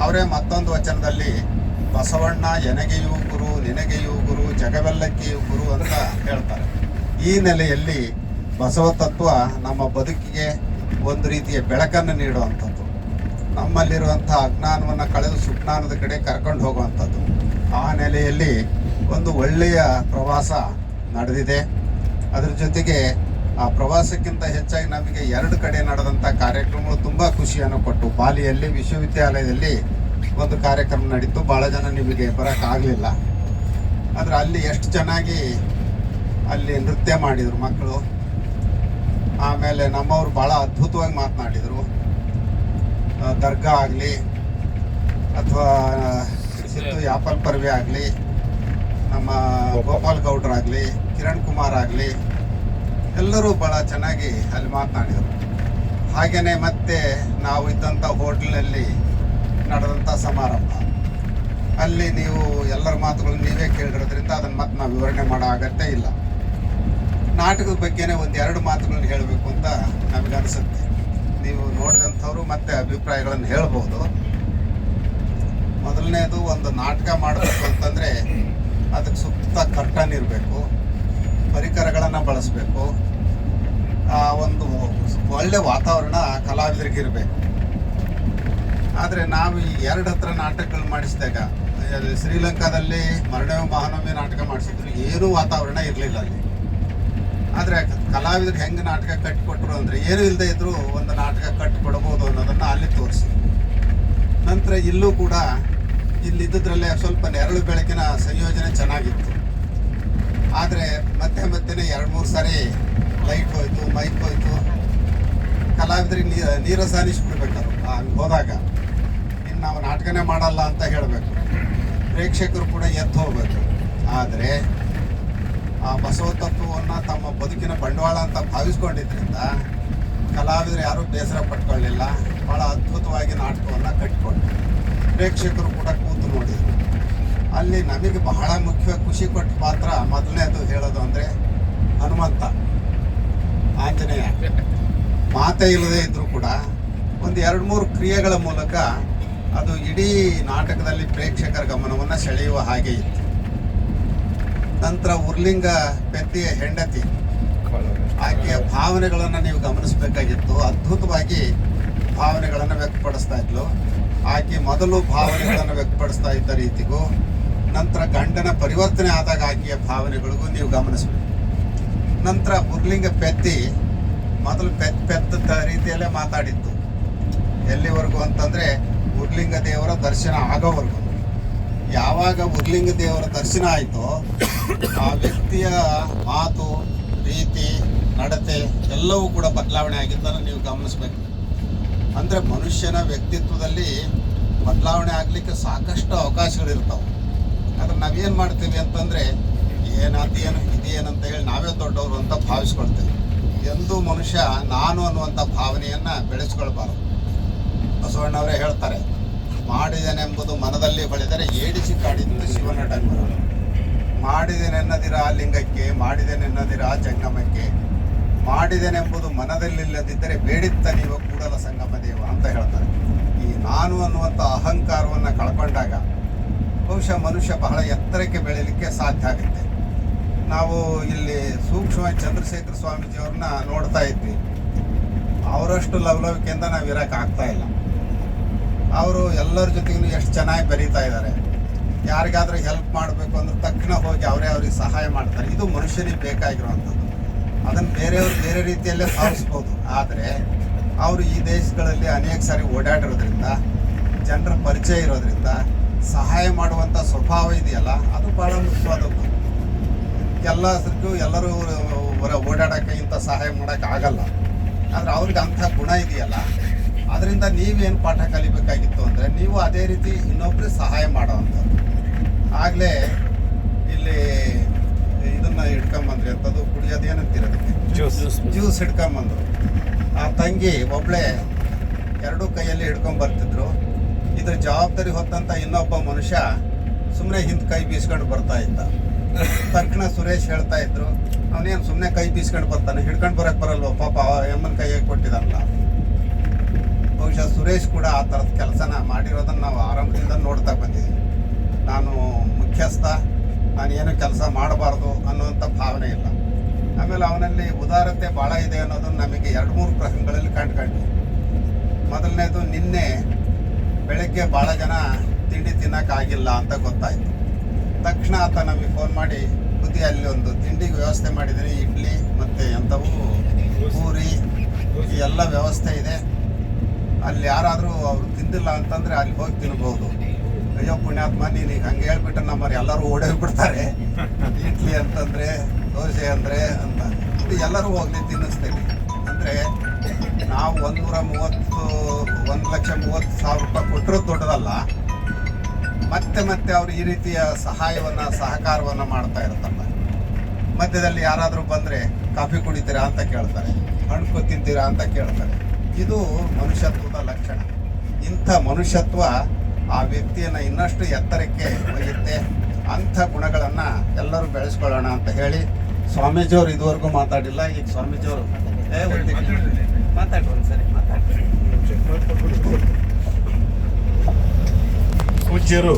ಅವರೇ ಮತ್ತೊಂದು ವಚನದಲ್ಲಿ, ಬಸವಣ್ಣ ಎನಗೆಯೂ ಗುರು, ನಿನಗೆಯೂ ಗುರು, ಜಗವೆಲ್ಲಕ್ಕೆಯೂ ಗುರು ಅಂತ ಹೇಳ್ತಾರೆ. ಈ ನೆಲೆಯಲ್ಲಿ ಬಸವ ತತ್ವ ನಮ್ಮ ಬದುಕಿಗೆ ಒಂದು ರೀತಿಯ ಬೆಳಕನ್ನು ನೀಡುವಂಥದ್ದು. ನಮ್ಮಲ್ಲಿರುವಂಥ ಅಜ್ಞಾನವನ್ನು ಕಳೆದು ಸುಜ್ಞಾನದ ಕಡೆ ಕರ್ಕೊಂಡು ಹೋಗುವಂಥದ್ದು. ಆ ನೆಲೆಯಲ್ಲಿ ಒಂದು ಒಳ್ಳೆಯ ಪ್ರವಾಸ ನಡೆದಿದೆ. ಅದರ ಜೊತೆಗೆ ಆ ಪ್ರವಾಸಕ್ಕಿಂತ ಹೆಚ್ಚಾಗಿ ನಮಗೆ ಎರಡು ಕಡೆ ನಡೆದಂಥ ಕಾರ್ಯಕ್ರಮಗಳು ತುಂಬ ಖುಷಿಯನ್ನು ಕೊಟ್ಟು ಬಾಲಿಯಲ್ಲಿ, ವಿಶ್ವವಿದ್ಯಾಲಯದಲ್ಲಿ ಒಂದು ಕಾರ್ಯಕ್ರಮ ನಡೀತು. ಭಾಳ ಜನ ನಿಮಗೆ ಬರೋಕ್ಕಾಗಲಿಲ್ಲ ಆದರೆ ಅಲ್ಲಿ ಎಷ್ಟು ಚೆನ್ನಾಗಿ ಅಲ್ಲಿ ನೃತ್ಯ ಮಾಡಿದರು ಮಕ್ಕಳು. ಆಮೇಲೆ ನಮ್ಮವರು ಭಾಳ ಅದ್ಭುತವಾಗಿ ಮಾತನಾಡಿದರು. ದರ್ಗಾ ಆಗಲಿ ಅಥವಾ ಸಿದ್ದು ಯಾಪಲ್ ಪರ್ವೆ ಆಗಲಿ. ನಮ್ಮ ಗೋಪಾಲ್ ಗೌಡ್ರಾಗಲಿ ಕಿರಣ್ ಕುಮಾರ್ ಆಗಲಿ, ಎಲ್ಲರೂ ಭಾಳ ಚೆನ್ನಾಗಿ ಅಲ್ಲಿ ಮಾತನಾಡಿದರು. ಹಾಗೆಯೇ ಮತ್ತೆ ನಾವು ಇದ್ದಂಥ ಹೋಟ್ಲಿನಲ್ಲಿ ನಡೆದಂಥ ಸಮಾರಂಭ. ಅಲ್ಲಿ ನೀವು ಎಲ್ಲರ ಮಾತುಗಳನ್ನು ನೀವೇ ಕೇಳಿರೋದ್ರಿಂದ ಅದನ್ನು ಮತ್ತೆ ನಾವು ವಿವರಣೆ ಮಾಡೋ ಅಗತ್ಯ ಇಲ್ಲ. ನಾಟಕದ ಬಗ್ಗೆನೇ ಒಂದು ಎರಡು ಮಾತುಗಳನ್ನು ಹೇಳಬೇಕು ಅಂತ ನಮಗನ್ಸುತ್ತೆ ನೀವು ನೋಡಿದಂಥವ್ರು ಮತ್ತೆ ಅಭಿಪ್ರಾಯಗಳನ್ನು ಹೇಳ್ಬೋದು. ಮೊದಲನೇದು ಒಂದು ನಾಟಕ ಮಾಡಬೇಕು ಅಂತಂದರೆ ಅದಕ್ಕೆ ಸುತ್ತ ಕರ್ಟನ್ ಇರಬೇಕು, ಪರಿಕರಗಳನ್ನು ಬಳಸಬೇಕು, ಆ ಒಂದು ಒಳ್ಳೆ ವಾತಾವರಣ ಕಲಾವಿದರಿಗೆ ಇರಬೇಕು. ಆದರೆ ನಾವು ಈ ಎರಡು ಹತ್ರ ನಾಟಕಗಳು ಮಾಡಿಸಿದಾಗ ಶ್ರೀಲಂಕಾದಲ್ಲಿ ಮರಣವ ಮಹಾನವಮಿ ನಾಟಕ ಮಾಡಿಸಿದ್ರು, ಏನೂ ವಾತಾವರಣ ಇರಲಿಲ್ಲ ಅಲ್ಲಿ. ಆದರೆ ಕಲಾವಿದರು ಹೆಂಗೆ ನಾಟಕ ಕಟ್ಟಿಕೊಟ್ರು ಅಂದರೆ, ಏನೂ ಇಲ್ಲದೆ ಇದ್ದರೂ ಒಂದು ನಾಟಕ ಕಟ್ಟಿಕೊಡ್ಬೋದು ಅನ್ನೋದನ್ನು ಅಲ್ಲಿ ತೋರಿಸಿ ನಂತರ ಇಲ್ಲೂ ಕೂಡ ಇಲ್ಲಿದ್ದದ್ರಲ್ಲೇ ಸ್ವಲ್ಪ ನೆರಳು ಬೆಳಕಿನ ಸಂಯೋಜನೆ ಚೆನ್ನಾಗಿತ್ತು. ಆದರೆ ಮತ್ತೆ ಮತ್ತೆ ಎರಡು ಮೂರು ಸಾರಿ ಲೈಟ್ ಹೋಯ್ತು, ಮೈಕ್ ಹೋಯ್ತು. ಕಲಾವಿದರಿಗೆ ನೀರ ನೀರಸ ಅನಿಸ್ಬಿಡ್ಬೇಕಾದ್ರು ಹಂಗೆ ಹೋದಾಗ. ಇನ್ನು ನಾವು ನಾಟಕನೇ ಮಾಡಲ್ಲ ಅಂತ ಹೇಳಬೇಕು. ಪ್ರೇಕ್ಷಕರು ಕೂಡ ಎದ್ದು ಹೋಗಬೇಕು. ಆದರೆ ಆ ಬಸವ ತತ್ವವನ್ನು ತಮ್ಮ ಬದುಕಿನ ಬಂಡವಾಳ ಅಂತ ಭಾವಿಸ್ಕೊಂಡಿದ್ರಿಂದ ಕಲಾವಿದರು ಯಾರೂ ಬೇಸರ ಪಟ್ಕೊಳ್ಳಿಲ್ಲ. ಭಾಳ ಅದ್ಭುತವಾಗಿ ನಾಟಕವನ್ನು ಕಟ್ಟಿಕೊಂಡ್ರು ಪ್ರೇಕ್ಷಕರು ಕೂಡ ನೋಡಿದರು ಅಲ್ಲಿ ನಮಗೆ ಬಹಳ ಮುಖ್ಯ ಖುಷಿ ಕೊಟ್ಟ ಪಾತ್ರ ಮೊದಲನೇದು ಹೇಳೋದು ಅಂದರೆ ಹನುಮಂತ, ಆಂಜನೇಯ. ಮಾತೇ ಇಲ್ಲದೆ ಇದ್ದರೂ ಕೂಡ ಒಂದು ಎರಡು ಮೂರು ಕ್ರಿಯೆಗಳ ಮೂಲಕ ಅದು ಇಡೀ ನಾಟಕದಲ್ಲಿ ಪ್ರೇಕ್ಷಕರ ಗಮನವನ್ನು ಸೆಳೆಯುವ ಹಾಗೆ ಇತ್ತು. ನಂತರ ಉರ್ಲಿಂಗ ಪೆತ್ತಿಯ ಹೆಂಡತಿ, ಆಕೆಯ ಭಾವನೆಗಳನ್ನು ನೀವು ಗಮನಿಸಬೇಕಾಗಿತ್ತು. ಅದ್ಭುತವಾಗಿ ಭಾವನೆಗಳನ್ನು ವ್ಯಕ್ತಪಡಿಸ್ತಾ ಇದ್ಲು. ಆಕೆ ಮೊದಲು ಭಾವನೆಗಳನ್ನು ವ್ಯಕ್ತಪಡಿಸ್ತಾ ಇದ್ದ ರೀತಿಗೂ ನಂತರ ಗಂಡನ ಪರಿವರ್ತನೆ ಆದಾಗ ಆಕೆಯ ಭಾವನೆಗಳಿಗೂ ನೀವು ಗಮನಿಸಬೇಕು. ನಂತರ ಉರ್ಲಿಂಗ ಪೆತ್ತಿ ಮೊದಲು ಪೆತ್ ಪೆತ್ತ ರೀತಿಯಲ್ಲೇ ಮಾತಾಡಿತ್ತು ಎಲ್ಲಿವರೆಗೂ ಅಂತಂದ್ರೆ ಉರ್ಲಿಂಗ ದೇವರ ದರ್ಶನ ಆಗೋವರೆಗೂ. ಯಾವಾಗ ಉರ್ಲಿಂಗ ದೇವರ ದರ್ಶನ ಆಯಿತೋ ಆ ವ್ಯಕ್ತಿಯ ಮಾತು, ರೀತಿ, ನಡತೆ ಎಲ್ಲವೂ ಕೂಡ ಬದಲಾವಣೆ ಆಗಿದ್ದನ್ನು ನೀವು ಗಮನಿಸಬೇಕು. ಅಂದರೆ ಮನುಷ್ಯನ ವ್ಯಕ್ತಿತ್ವದಲ್ಲಿ ಬದಲಾವಣೆ ಆಗಲಿಕ್ಕೆ ಸಾಕಷ್ಟು ಅವಕಾಶಗಳಿರ್ತಾವೆ. ಆದರೆ ನಾವೇನು ಮಾಡ್ತೀವಿ ಅಂತಂದರೆ ಏನು ಅದೇನು ಇದೇನು ಅಂತ ಹೇಳಿ ನಾವೇ ದೊಡ್ಡವರು ಅಂತ ಭಾವಿಸ್ಕೊಳ್ತೇವೆ. ಎಂದೂ ಮನುಷ್ಯ ನಾನು ಅನ್ನುವಂಥ ಭಾವನೆಯನ್ನು ಬೆಳೆಸ್ಕೊಳ್ಬಾರ್ದು. ಬಸವಣ್ಣವರೇ ಹೇಳ್ತಾರೆ, ಮಾಡಿದನೆಂಬುದು ಮನದಲ್ಲಿ ಬಳಿದರೆ ಏಡಿಸಿ ಕಾಡಿದ್ದು ಶಿವನ ಡಂಗರು. ಮಾಡಿದೆನೆನ್ನದಿರ ಲಿಂಗಕ್ಕೆ, ಮಾಡಿದೆನೆನ್ನದಿರ ಜಂಗಮಕ್ಕೆ ಮಾಡಿದೆನೆಂಬುದು ಮನದಲ್ಲಿಲ್ಲದಿದ್ದರೆ ಬೇಡಿತ್ತ ನೀವು ಕೂಡಲ ಸಂಗಮ ದೇವ ಅಂತ ಹೇಳ್ತಾರೆ. ಈ ನಾನು ಅನ್ನುವಂಥ ಅಹಂಕಾರವನ್ನು ಕಳ್ಕೊಂಡಾಗ ಬಹುಶಃ ಮನುಷ್ಯ ಬಹಳ ಎತ್ತರಕ್ಕೆ ಬೆಳೀಲಿಕ್ಕೆ ಸಾಧ್ಯ ಆಗುತ್ತೆ. ನಾವು ಇಲ್ಲಿ ಸೂಕ್ಷ್ಮ ಚಂದ್ರಶೇಖರ ಸ್ವಾಮೀಜಿಯವ್ರನ್ನ ನೋಡ್ತಾ ಇದ್ವಿ. ಅವರಷ್ಟು ಲವಲವಿಕೆಯಿಂದ ನಾವು ಇರೋಕೆ ಆಗ್ತಾ ಇಲ್ಲ. ಅವರು ಎಲ್ಲರ ಜೊತೆಗೂ ಎಷ್ಟು ಚೆನ್ನಾಗಿ ಬರೀತಾ ಇದ್ದಾರೆ. ಯಾರಿಗಾದ್ರೂ ಹೆಲ್ಪ್ ಮಾಡಬೇಕು ಅಂದ್ರೆ ತಕ್ಷಣ ಹೋಗಿ ಅವರೇ ಅವ್ರಿಗೆ ಸಹಾಯ ಮಾಡ್ತಾರೆ. ಇದು ಮನುಷ್ಯನಿಗೆ ಬೇಕಾಗಿರುವಂಥದ್ದು. ಅದನ್ನು ಬೇರೆಯವರು ಬೇರೆ ರೀತಿಯಲ್ಲೇ ಸಾಧಿಸ್ಬೋದು. ಆದರೆ ಅವರು ಈ ದೇಶಗಳಲ್ಲಿ ಅನೇಕ ಸಾರಿ ಓಡಾಡಿರೋದ್ರಿಂದ, ಜನರ ಪರಿಚಯ ಇರೋದ್ರಿಂದ, ಸಹಾಯ ಮಾಡುವಂಥ ಸ್ವಭಾವ ಇದೆಯಲ್ಲ, ಅದು ಭಾಳ ಮುಖ್ಯವಾದದ್ದು ಎಲ್ಲದಕ್ಕೂ ಎಲ್ಲರೂ ಹೊರ ಓಡಾಡೋಕ್ಕೆ ಇಂಥ ಸಹಾಯ ಮಾಡೋಕ್ಕೆ ಆಗಲ್ಲ. ಆದರೆ ಅವ್ರಿಗೆ ಅಂಥ ಗುಣ ಇದೆಯಲ್ಲ, ಅದರಿಂದ ನೀವೇನು ಪಾಠ ಕಲಿಬೇಕಾಗಿತ್ತು ಅಂದರೆ ನೀವು ಅದೇ ರೀತಿ ಇನ್ನೊಬ್ರಿಗೆ ಸಹಾಯ ಮಾಡೋವಂಥದ್ದು ಆಗಲೇ ಇಲ್ಲಿ ಇದನ್ನು ಹಿಡ್ಕೊಂಬಂದ್ರಿ ಅಂತದ್ದು ಕುಡಿಯೋದು ಏನಂತೀರದಕ್ಕೆ ಜ್ಯೂಸ್ ಜ್ಯೂಸ್ ಹಿಡ್ಕೊಂಬಂದ್ರು ಆ ತಂಗಿ ಒಬ್ಳೆ ಎರಡೂ ಕೈಯಲ್ಲಿ ಹಿಡ್ಕೊಂಡು ಬರ್ತಿದ್ರು. ಇದ್ರ ಜವಾಬ್ದಾರಿ ಹೊತ್ತಂತ ಇನ್ನೊಬ್ಬ ಮನುಷ್ಯ ಸುಮ್ಮನೆ ಹಿಂದ್ ಕೈ ಬೀಸ್ಕೊಂಡು ಬರ್ತಾ ಇದ್ದ. ತಕ್ಷಣ ಸುರೇಶ್ ಹೇಳ್ತಾ ಇದ್ರು ಅವನೇನು ಸುಮ್ಮನೆ ಕೈ ಬೀಸ್ಕೊಂಡು ಬರ್ತಾನೆ? ಹಿಡ್ಕೊಂಡು ಬರಕ್ ಬರಲ್ವ? ಪಾಪ ಎಮ್ಮನ ಕೈಯಾಗಿ ಕೊಟ್ಟಿದಲ್ಲ ಬಹುಶಃ ಸುರೇಶ್ ಕೂಡ ಆ ಥರದ ಕೆಲಸನ ಮಾಡಿರೋದನ್ನ ನಾವು ಆರಂಭದಿಂದ ನೋಡ್ತಾ ಬಂದಿದ್ದೀವಿ ನಾನು ಮುಖ್ಯಸ್ಥ ನಾನು ಏನು ಕೆಲಸ ಮಾಡಬಾರ್ದು ಅನ್ನುವಂಥ ಭಾವನೆ ಇಲ್ಲ. ಆಮೇಲೆ ಅವನಲ್ಲಿ ಉದಾರತೆ ಭಾಳ ಇದೆ ಅನ್ನೋದನ್ನು ನಮಗೆ ಎರಡು ಮೂರು ಪ್ರಸಂಗಗಳಲ್ಲಿ ಕಂಡುಕೊಂಡ್ವಿ. ಮೊದಲನೇದು ನಿನ್ನೆ ಬೆಳಗ್ಗೆ ಭಾಳ ಜನ ತಿಂಡಿ ತಿನ್ನೋಕ್ಕಾಗಿಲ್ಲ ಅಂತ ಗೊತ್ತಾಯಿತು. ತಕ್ಷಣ ಆತ ನಮಗೆ ಫೋನ್ ಮಾಡಿ, ಬುದ್ಧಿ, ಅಲ್ಲಿ ಒಂದು ತಿಂಡಿಗೆ ವ್ಯವಸ್ಥೆ ಮಾಡಿದ್ದೀನಿ, ಇಡ್ಲಿ ಮತ್ತು ಎಂಥವು ಪೂರಿ ಎಲ್ಲ ವ್ಯವಸ್ಥೆ ಇದೆ. ಅಲ್ಲಿ ಯಾರಾದರೂ ಅವರು ತಿಂದಿಲ್ಲ ಅಂತಂದರೆ ಅಲ್ಲಿ ಹೋಗಿ ತಿನ್ಬೋದು. ಅಯ್ಯೋ, ಪುಣ್ಯಾತ್ಮ, ನೀನು ಈಗ ಹಂಗೆ ಹೇಳ್ಬಿಟ್ರೆ ನಮ್ಮವ್ರು ಎಲ್ಲರೂ ಓಡೋಗ್ಬಿಡ್ತಾರೆ. ಇಡ್ಲಿ ಅಂತಂದರೆ, ದೋಸೆ ಅಂದರೆ ಅಂತ. ಇದು ಎಲ್ಲರೂ ಹೋಗ್ಲಿ, ತಿನ್ನಿಸ್ತೀವಿ. ಅಂದರೆ ನಾವು ಒಂದೂರ ಮೂವತ್ತು, ಒಂದು ಲಕ್ಷ ಮೂವತ್ತು ಸಾವಿರ ರೂಪಾಯಿ ಕೊಟ್ಟರು ದೊಡ್ಡದಲ್ಲ. ಮತ್ತೆ ಮತ್ತೆ ಅವರು ಈ ರೀತಿಯ ಸಹಾಯವನ್ನು, ಸಹಕಾರವನ್ನು ಮಾಡ್ತಾ ಇರ್ತಾರೆ ಮಧ್ಯದಲ್ಲಿ ಯಾರಾದರೂ ಬಂದರೆ ಕಾಫಿ ಕುಡಿತೀರಾ ಅಂತ ಕೇಳ್ತಾರೆ. ಹಣ್ಣು ತಿಂತೀರಾ ಅಂತ ಕೇಳ್ತಾರೆ. ಇದು ಮನುಷ್ಯತ್ವದ ಲಕ್ಷಣ. ಇಂಥ ಮನುಷ್ಯತ್ವ ಆ ವ್ಯಕ್ತಿಯನ್ನು ಇನ್ನಷ್ಟು ಎತ್ತರಕ್ಕೆ ಒಯ್ಯುತ್ತೆ. ಅಂಥ ಗುಣಗಳನ್ನು ಎಲ್ಲರೂ ಬೆಳೆಸ್ಕೊಳ್ಳೋಣ ಅಂತ ಹೇಳಿ ಸ್ವಾಮೀಜಿಯವರು ಇದುವರೆಗೂ ಮಾತಾಡಿಲ್ಲ. ಈಗ ಸ್ವಾಮೀಜಿಯವರು ಮಾತಾಡ್ರಿ ಒಂದ್ಸರಿ ಮಾತಾಡ್ರಿ. ಪೂಜ್ಯರು,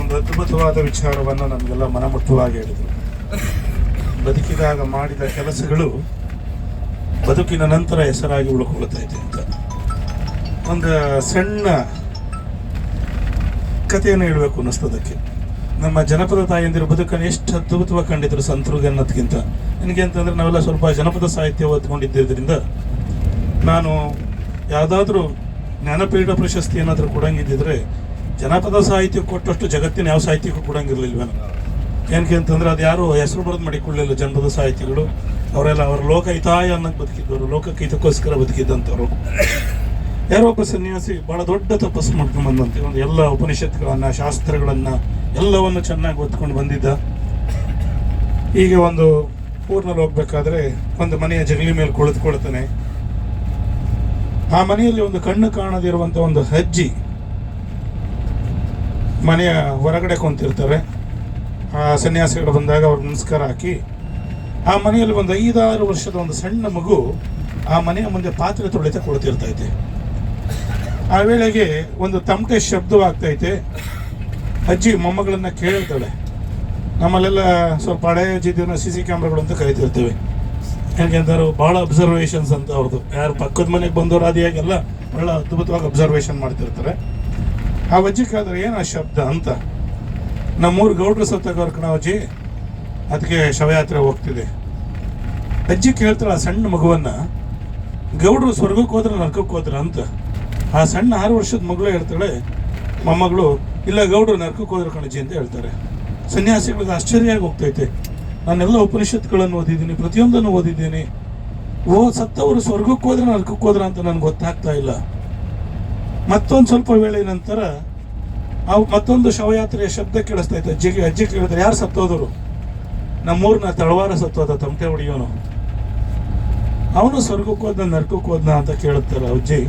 ಒಂದು ಅದ್ಭುತವಾದ ವಿಚಾರವನ್ನು ನಮಗೆಲ್ಲ ಮನಮುಟ್ಟುವಾಗಿ ಹೇಳಿದರು. ಬದುಕಿದಾಗ ಮಾಡಿದ ಕೆಲಸಗಳು ಬದುಕಿನ ನಂತರ ಹೆಸರಾಗಿ ಇದೆ ಅಂತ. ಒಂದು ಸಣ್ಣ ಕಥೆಯನ್ನು ಹೇಳಬೇಕು ಅನ್ನಿಸ್ತದಕ್ಕೆ. ನಮ್ಮ ಜನಪದ ತಾಯಿಯಂದಿರು ಬದುಕನ್ನು ಎಷ್ಟು ಅದ್ಭುತವಾಗಿ ಕಂಡಿದ್ರು ಸಂತೃಗಿ ಅನ್ನೋದಕ್ಕಿಂತ ನನಗೆ ಅಂತಂದ್ರೆ ನಾವೆಲ್ಲ ಸ್ವಲ್ಪ ಜನಪದ ಸಾಹಿತ್ಯ ಓದ್ಕೊಂಡಿದ್ದರಿಂದ ನಾನು ಯಾವುದಾದ್ರೂ ಜ್ಞಾನಪೀಠ ಪ್ರಶಸ್ತಿ ಏನಾದರೂ ಕೊಡಂಗಿದ್ದಿದ್ರೆ ಜನಪದ ಸಾಹಿತ್ಯ ಕೊಟ್ಟಷ್ಟು ಜಗತ್ತಿನ ಯಾವ ಸಾಹಿತ್ಯಕ್ಕೂ ಕೊಡಂಗಿರಲಿಲ್ವ ಏನಕ್ಕೆ ಅಂತಂದ್ರೆ ಅದು ಯಾರು ಹೆಸರು ಬರೆದು ಮಾಡಿಕೊಳ್ಳಲಿಲ್ಲ ಜನಪದ ಸಾಹಿತಿಗಳು. ಅವರೆಲ್ಲ ಅವರ ಲೋಕ ಹಿತಾಯ ಅನ್ನಕ್ಕೆ ಬದುಕಿದ್ದವರು, ಲೋಕಕ್ಕೆ ಹಿತಕ್ಕೋಸ್ಕರ ಬದುಕಿದ್ದಂಥವ್ರು. ಯಾರೋ ಸನ್ಯಾಸಿ ಬಹಳ ದೊಡ್ಡ ತಪಸ್ಸು ಮಾಡ್ಕೊಂಡು ಬಂದಂತೆ. ಒಂದು ಎಲ್ಲ ಉಪನಿಷತ್ಗಳನ್ನು, ಶಾಸ್ತ್ರಗಳನ್ನು ಎಲ್ಲವನ್ನು ಚೆನ್ನಾಗಿ ಓದ್ಕೊಂಡು ಬಂದಿದ್ದ. ಈಗ ಒಂದು ಊರ್ನಲ್ಲಿ ಹೋಗ್ಬೇಕಾದ್ರೆ ಒಂದು ಮನೆಯ ಜಗಲಿ ಮೇಲೆ ಕುಳಿತುಕೊಳ್ತಾನೆ. ಆ ಮನೆಯಲ್ಲಿ ಒಂದು ಕಣ್ಣು ಕಾಣದಿರುವಂತ ಒಂದು ಅಜ್ಜಿ ಮನೆಯ ಹೊರಗಡೆ ಕುಂತಿರ್ತಾರೆ. ಆ ಸನ್ಯಾಸಿಗಳು ಬಂದಾಗ ಅವ್ರ ನಮಸ್ಕಾರ ಹಾಕಿ, ಆ ಮನೆಯಲ್ಲಿ ಒಂದು ಐದಾರು ವರ್ಷದ ಒಂದು ಸಣ್ಣ ಮಗು ಆ ಮನೆಯ ಮುಂದೆ ಪಾತ್ರೆ ತೊಳಿತಾ ಕುಳಿತಿರ್ತೈತೆ ಆ ವೇಳೆಗೆ ಒಂದು ತಮಟೆ ಶಬ್ದವಾಗ್ತೈತೆ ಅಜ್ಜಿ ಮೊಮ್ಮಗಳನ್ನ ಕೇಳ್ತಾಳೆ. ನಮ್ಮಲ್ಲೆಲ್ಲ ಸ್ವಲ್ಪ ಹಳೆಯ ಜಿದ್ದಿನ ಸಿ ಸಿ ಕ್ಯಾಮ್ರಾಗಳು ಅಂತ ಕರಿತಿರ್ತೀವಿ. ಯಾಕೆಂತಾರೆ ಭಾಳ ಅಬ್ಸರ್ವೇಷನ್ಸ್ ಅಂತ ಅವ್ರದ್ದು. ಯಾರು ಪಕ್ಕದ ಮನೆಗೆ ಬಂದವರು ಆದಿಯಾಗೆಲ್ಲ ಭಾಳ ಅದ್ಭುತವಾಗಿ ಅಬ್ಸರ್ವೇಷನ್ ಮಾಡ್ತಿರ್ತಾರೆ. ಆ ಅಜ್ಜಿ ಕೇಳಿದ್ರೆ ಏನು ಆ ಶಬ್ದ ಅಂತ. ನಮ್ಮೂರು ಗೌಡ್ರು ಸತ್ತಾಗ ನಾವು ಅಜ್ಜಿ ಅದಕ್ಕೆ ಶವಯಾತ್ರೆ ಹೋಗ್ತಿದೆ. ಅಜ್ಜಿ ಕೇಳ್ತಾಳೆ ಆ ಸಣ್ಣ ಮಗುವನ್ನು, ಗೌಡ್ರು ಸ್ವರ್ಗಕ್ಕೆ ಹೋದ್ರೆ ನರ್ಕಕ್ಕೆ ಹೋದ್ರ ಅಂತ. ಆ ಸಣ್ಣ ಆರು ವರ್ಷದ ಮಗಳು ಹೇಳ್ತಾಳೆ, ಮೊಮ್ಮಗಳು, ಇಲ್ಲ ಗೌಡ್ರು ನರ್ಕಕ್ಕೆ ಹೋದ್ರ ಕಣಜಿ ಅಂತ ಹೇಳ್ತಾರೆ. ಸನ್ಯಾಸಿಗಳಿಗೆ ಆಶ್ಚರ್ಯ ಆಗಿ ಹೋಗ್ತೈತೆ ನಾನೆಲ್ಲ ಉಪನಿಷತ್ಗಳನ್ನು ಓದಿದ್ದೀನಿ, ಪ್ರತಿಯೊಂದನ್ನು ಓದಿದ್ದೀನಿ. ಓ ಸತ್ತವರು ಸ್ವರ್ಗಕ್ಕೆ ಹೋದ್ರೆ ನರ್ಕಕ್ಕೆ ಹೋದ್ರ ಅಂತ ನನಗೆ ಗೊತ್ತಾಗ್ತಾ ಇಲ್ಲ. ಮತ್ತೊಂದು ಸ್ವಲ್ಪ ವೇಳೆ ನಂತರ ಅವು ಮತ್ತೊಂದು ಶವಯಾತ್ರೆಯ ಶಬ್ದ ಕೇಳಿಸ್ತಾ ಇತ್ತು ಅಜ್ಜಿಗೆ ಅಜ್ಜಿ ಕೇಳಿದ್ರೆ ಯಾರು ಸತ್ತೋದರು? ನಮ್ಮೂರ್ನ ತಳವಾರ ಸತ್ತೋದ ತಮಟೆ ಹೊಡಿಯೋನು. ಅವನು ಸ್ವರ್ಗಕ್ಕೆ ಹೋದ್ನ ನರ್ಕಕ್ಕೆ ಅಂತ ಕೇಳುತ್ತಾರೆ ಅಜ್ಜಿ.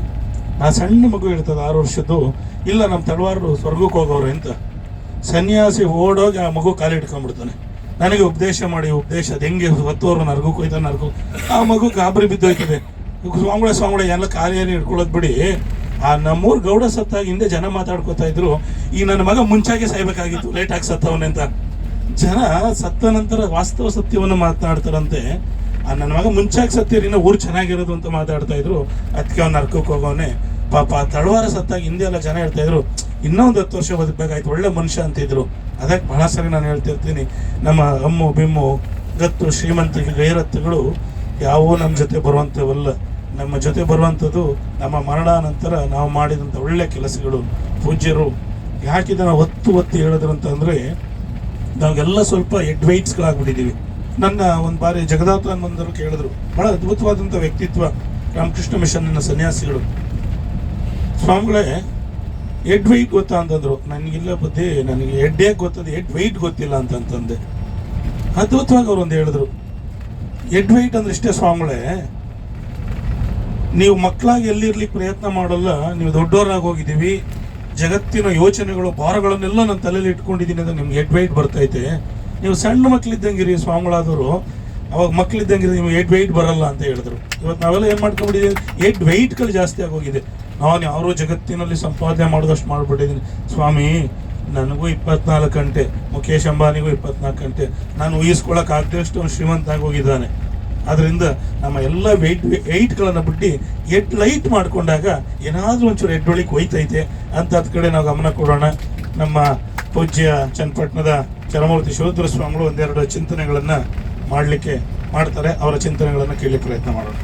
ಆ ಸಣ್ಣ ಮಗು ಇರ್ತದೆ ಆರು ವರ್ಷದ್ದು. ಇಲ್ಲ ನಮ್ಮ ತಳವಾರರು ಸ್ವರ್ಗಕ್ಕೆ ಹೋಗೋರು ಅಂತ. ಸನ್ಯಾಸಿ ಓಡೋಗಿ ಆ ಮಗು ಕಾಲು ಇಟ್ಕೊಂಡ್ಬಿಡ್ತಾನೆ ನನಗೆ ಉಪದೇಶ ಮಾಡಿ, ಉಪದೇಶ. ಅದು ಹೆಂಗೆ ಹೊತ್ತೋರು ನರ್ಗು ಹೋಯ್ತಾನೆ ನರ್ಗು ಆ ಮಗು ಗಾಬರಿ ಬಿದ್ದೋಯ್ತದೆ. ಸ್ವಾಮಿಗಳ ಸ್ವಾಮಿಗಳ, ಎಲ್ಲ ಕಾಲಿಯನ್ನು ಹಿಡ್ಕೊಳ್ಳೋದು ಬಿಡಿ. ಆ ನಮ್ಮೂರು ಗೌಡ ಸತ್ತಾಗಿ ಹಿಂದೆ ಜನ ಮಾತಾಡ್ಕೋತಾ ಇದ್ರು. ಈ ನನ್ನ ಮಗ ಮುಂಚಾಗೆ ಸಾಯ್ಬೇಕಾಗಿತ್ತು. ಲೇಟಾಗಿ ಸತ್ತವನೆ ಅಂತ. ಜನ ಸತ್ತ ನಂತರ ವಾಸ್ತವ ಸತ್ಯವನ್ನು ಮಾತನಾಡ್ತಾರಂತೆ. ನನ್ನ ಮಗ ಮುಂಚಾಗಿ ಸತ್ತೀರಿ ಇನ್ನೂ ಊರು ಚೆನ್ನಾಗಿರೋದು ಅಂತ ಮಾತಾಡ್ತಾ ಇದ್ರು. ಅದಕ್ಕೆ ಅವ್ನು ನರ್ಕಕ್ಕೆ ಹೋಗೋನೆ. ಪಾಪ ತಳವಾರ ಸತ್ತಾಗ ಹಿಂದೆ ಎಲ್ಲ ಜನ ಹೇಳ್ತಾ ಇದ್ರು ಇನ್ನೊಂದು ಹತ್ತು ವರ್ಷ ಬದುಕಬೇಕಾಯ್ತು, ಒಳ್ಳೆ ಮನುಷ್ಯ ಅಂತಿದ್ರು ಅದಕ್ಕೆ ಬಹಳ ಸರಿ ನಾನು ಹೇಳ್ತಿರ್ತೀನಿ. ನಮ್ಮ ಅಮ್ಮು, ಬಿಮ್ಮು, ಗತ್ತು ಶ್ರೀಮಂತಿಕೆ ಗೈರತ್ತುಗಳು ಯಾವೂ ನಮ್ಮ ಜೊತೆ ಬರುವಂಥವಲ್ಲ ನಮ್ಮ ಜೊತೆ ಬರುವಂಥದ್ದು ನಮ್ಮ ಮರಣ ನಂತರ ನಾವು ಮಾಡಿದಂಥ ಒಳ್ಳೆ ಕೆಲಸಗಳು. ಪೂಜ್ಯರು, ಯಾಕೆ ನಾವು ಒತ್ತು ಒತ್ತಿ ಹೇಳಿದ್ರು ಅಂತಂದರೆ, ನಾವೆಲ್ಲ ಸ್ವಲ್ಪ ಎಡ್ವೈಟ್ಸ್ಗಳಾಗ್ಬಿಟ್ಟಿದ್ದೀವಿ ನನ್ನ ಒಂದು ಬಾರಿ ಅನ್ನೊಂದರು ಕೇಳಿದ್ರು. ಬಹಳ ಅದ್ಭುತವಾದಂಥ ವ್ಯಕ್ತಿತ್ವ ರಾಮಕೃಷ್ಣ ಮಿಷನ್ನ ಸನ್ಯಾಸಿಗಳು. ಸ್ವಾಮಿಗಳೇ ಎಡ್ ವೈಟ್ ಗೊತ್ತಾ ಅಂತಂದ್ರು. ನನಗಿಲ್ಲ ಬುದ್ಧಿ, ನನಗೆ ಹೆಡ್ ಯಾಕೆ ಗೊತ್ತದೆ? ಎಡ್ ವೈಟ್ ಗೊತ್ತಿಲ್ಲ ಅಂತಂತಂದೆ ಅದ್ಭುತವಾಗಿ ಅವ್ರು ಒಂದು ಹೇಳಿದ್ರು. ಎಡ್ ವೈಟ್ ಅಂದ್ರೆ ಇಷ್ಟೇ ಸ್ವಾಮಿಗಳೇ, ನೀವು ಮಕ್ಕಳಾಗಿ ಎಲ್ಲಿರ್ಲಿಕ್ಕೆ ಪ್ರಯತ್ನ ಮಾಡಲ್ಲ, ನೀವು ದೊಡ್ಡವರಾಗಿ ಹೋಗಿದ್ದೀವಿ, ಜಗತ್ತಿನ ಯೋಚನೆಗಳು, ಭಾರಗಳನ್ನೆಲ್ಲ ನನ್ನ ತಲೆಯಲ್ಲಿ ಇಟ್ಕೊಂಡಿದ್ದೀನಿ ಅಂತ ನಿಮ್ಗೆ ಹೆಡ್ ವೈಟ್ ಬರ್ತೈತೆ ನೀವು ಸಣ್ಣ ಮಕ್ಕಳಿದ್ದಂಗಿರಿ ಸ್ವಾಮಿಗಳಾದವರು, ಅವಾಗ ಮಕ್ಕಳಿದ್ದಂಗಿರಿ ನೀವು ಏಟ್ ವೆಯ್ಟ್ ಬರಲ್ಲ ಅಂತ ಹೇಳಿದ್ರು. ಇವತ್ತು ನಾವೆಲ್ಲ ಏನು ಮಾಡ್ಕೊಂಡ್ಬಿಟ್ಟಿದ್ದೀವಿ ಏಟ್ ವೆಯ್ಟ್ಗಳು ಜಾಸ್ತಿ ಆಗೋಗಿದೆ. ನಾನು ಯಾರೋ ಜಗತ್ತಿನಲ್ಲಿ ಸಂಪಾದನೆ ಮಾಡೋದಷ್ಟು ಮಾಡಿಬಿಟ್ಟಿದ್ದೀನಿ ಸ್ವಾಮಿ, ನನಗೂ ಇಪ್ಪತ್ನಾಲ್ಕು ಗಂಟೆ ಮುಖೇಶ್ ಅಂಬಾನಿಗೂ ಇಪ್ಪತ್ನಾಲ್ಕು ಗಂಟೆ. ನಾನು ಊಹಿಸ್ಕೊಳಕ್ಕೆ ಆಗದಷ್ಟು ಅವ್ನು ಶ್ರೀಮಂತ ಆಗೋಗಿದ್ದಾನೆ. ಅದರಿಂದ ನಮ್ಮ ಎಲ್ಲ ವೆಯ್ಟ್ ವೆಯ್ಟ್ಗಳನ್ನು ಬಿಟ್ಟು ಎಡ್ ಲೈಟ್ ಮಾಡಿಕೊಂಡಾಗ ಏನಾದರೂ ಒಂಚೂರು ಎಡ್ಡೊಳಿಗೆ ಹೋಯ್ತೈತೆ ಅಂತ ಕಡೆ ನಾವು ಗಮನ ಕೊಡೋಣ. ನಮ್ಮ ಪೂಜ್ಯ ಚನ್ನಪಟ್ಟಣದ ಚರಮೂರ್ತಿ ಶಿವರುದ್ರ ಸ್ವಾಮಿಗಳು ಒಂದೆರಡು ಚಿಂತನೆಗಳನ್ನು ಮಾಡಲಿಕ್ಕೆ ಮಾಡ್ತಾರೆ. ಅವರ ಚಿಂತನೆಗಳನ್ನು ಕೇಳಲಿಕ್ಕೆ ಪ್ರಯತ್ನ ಮಾಡೋಣ.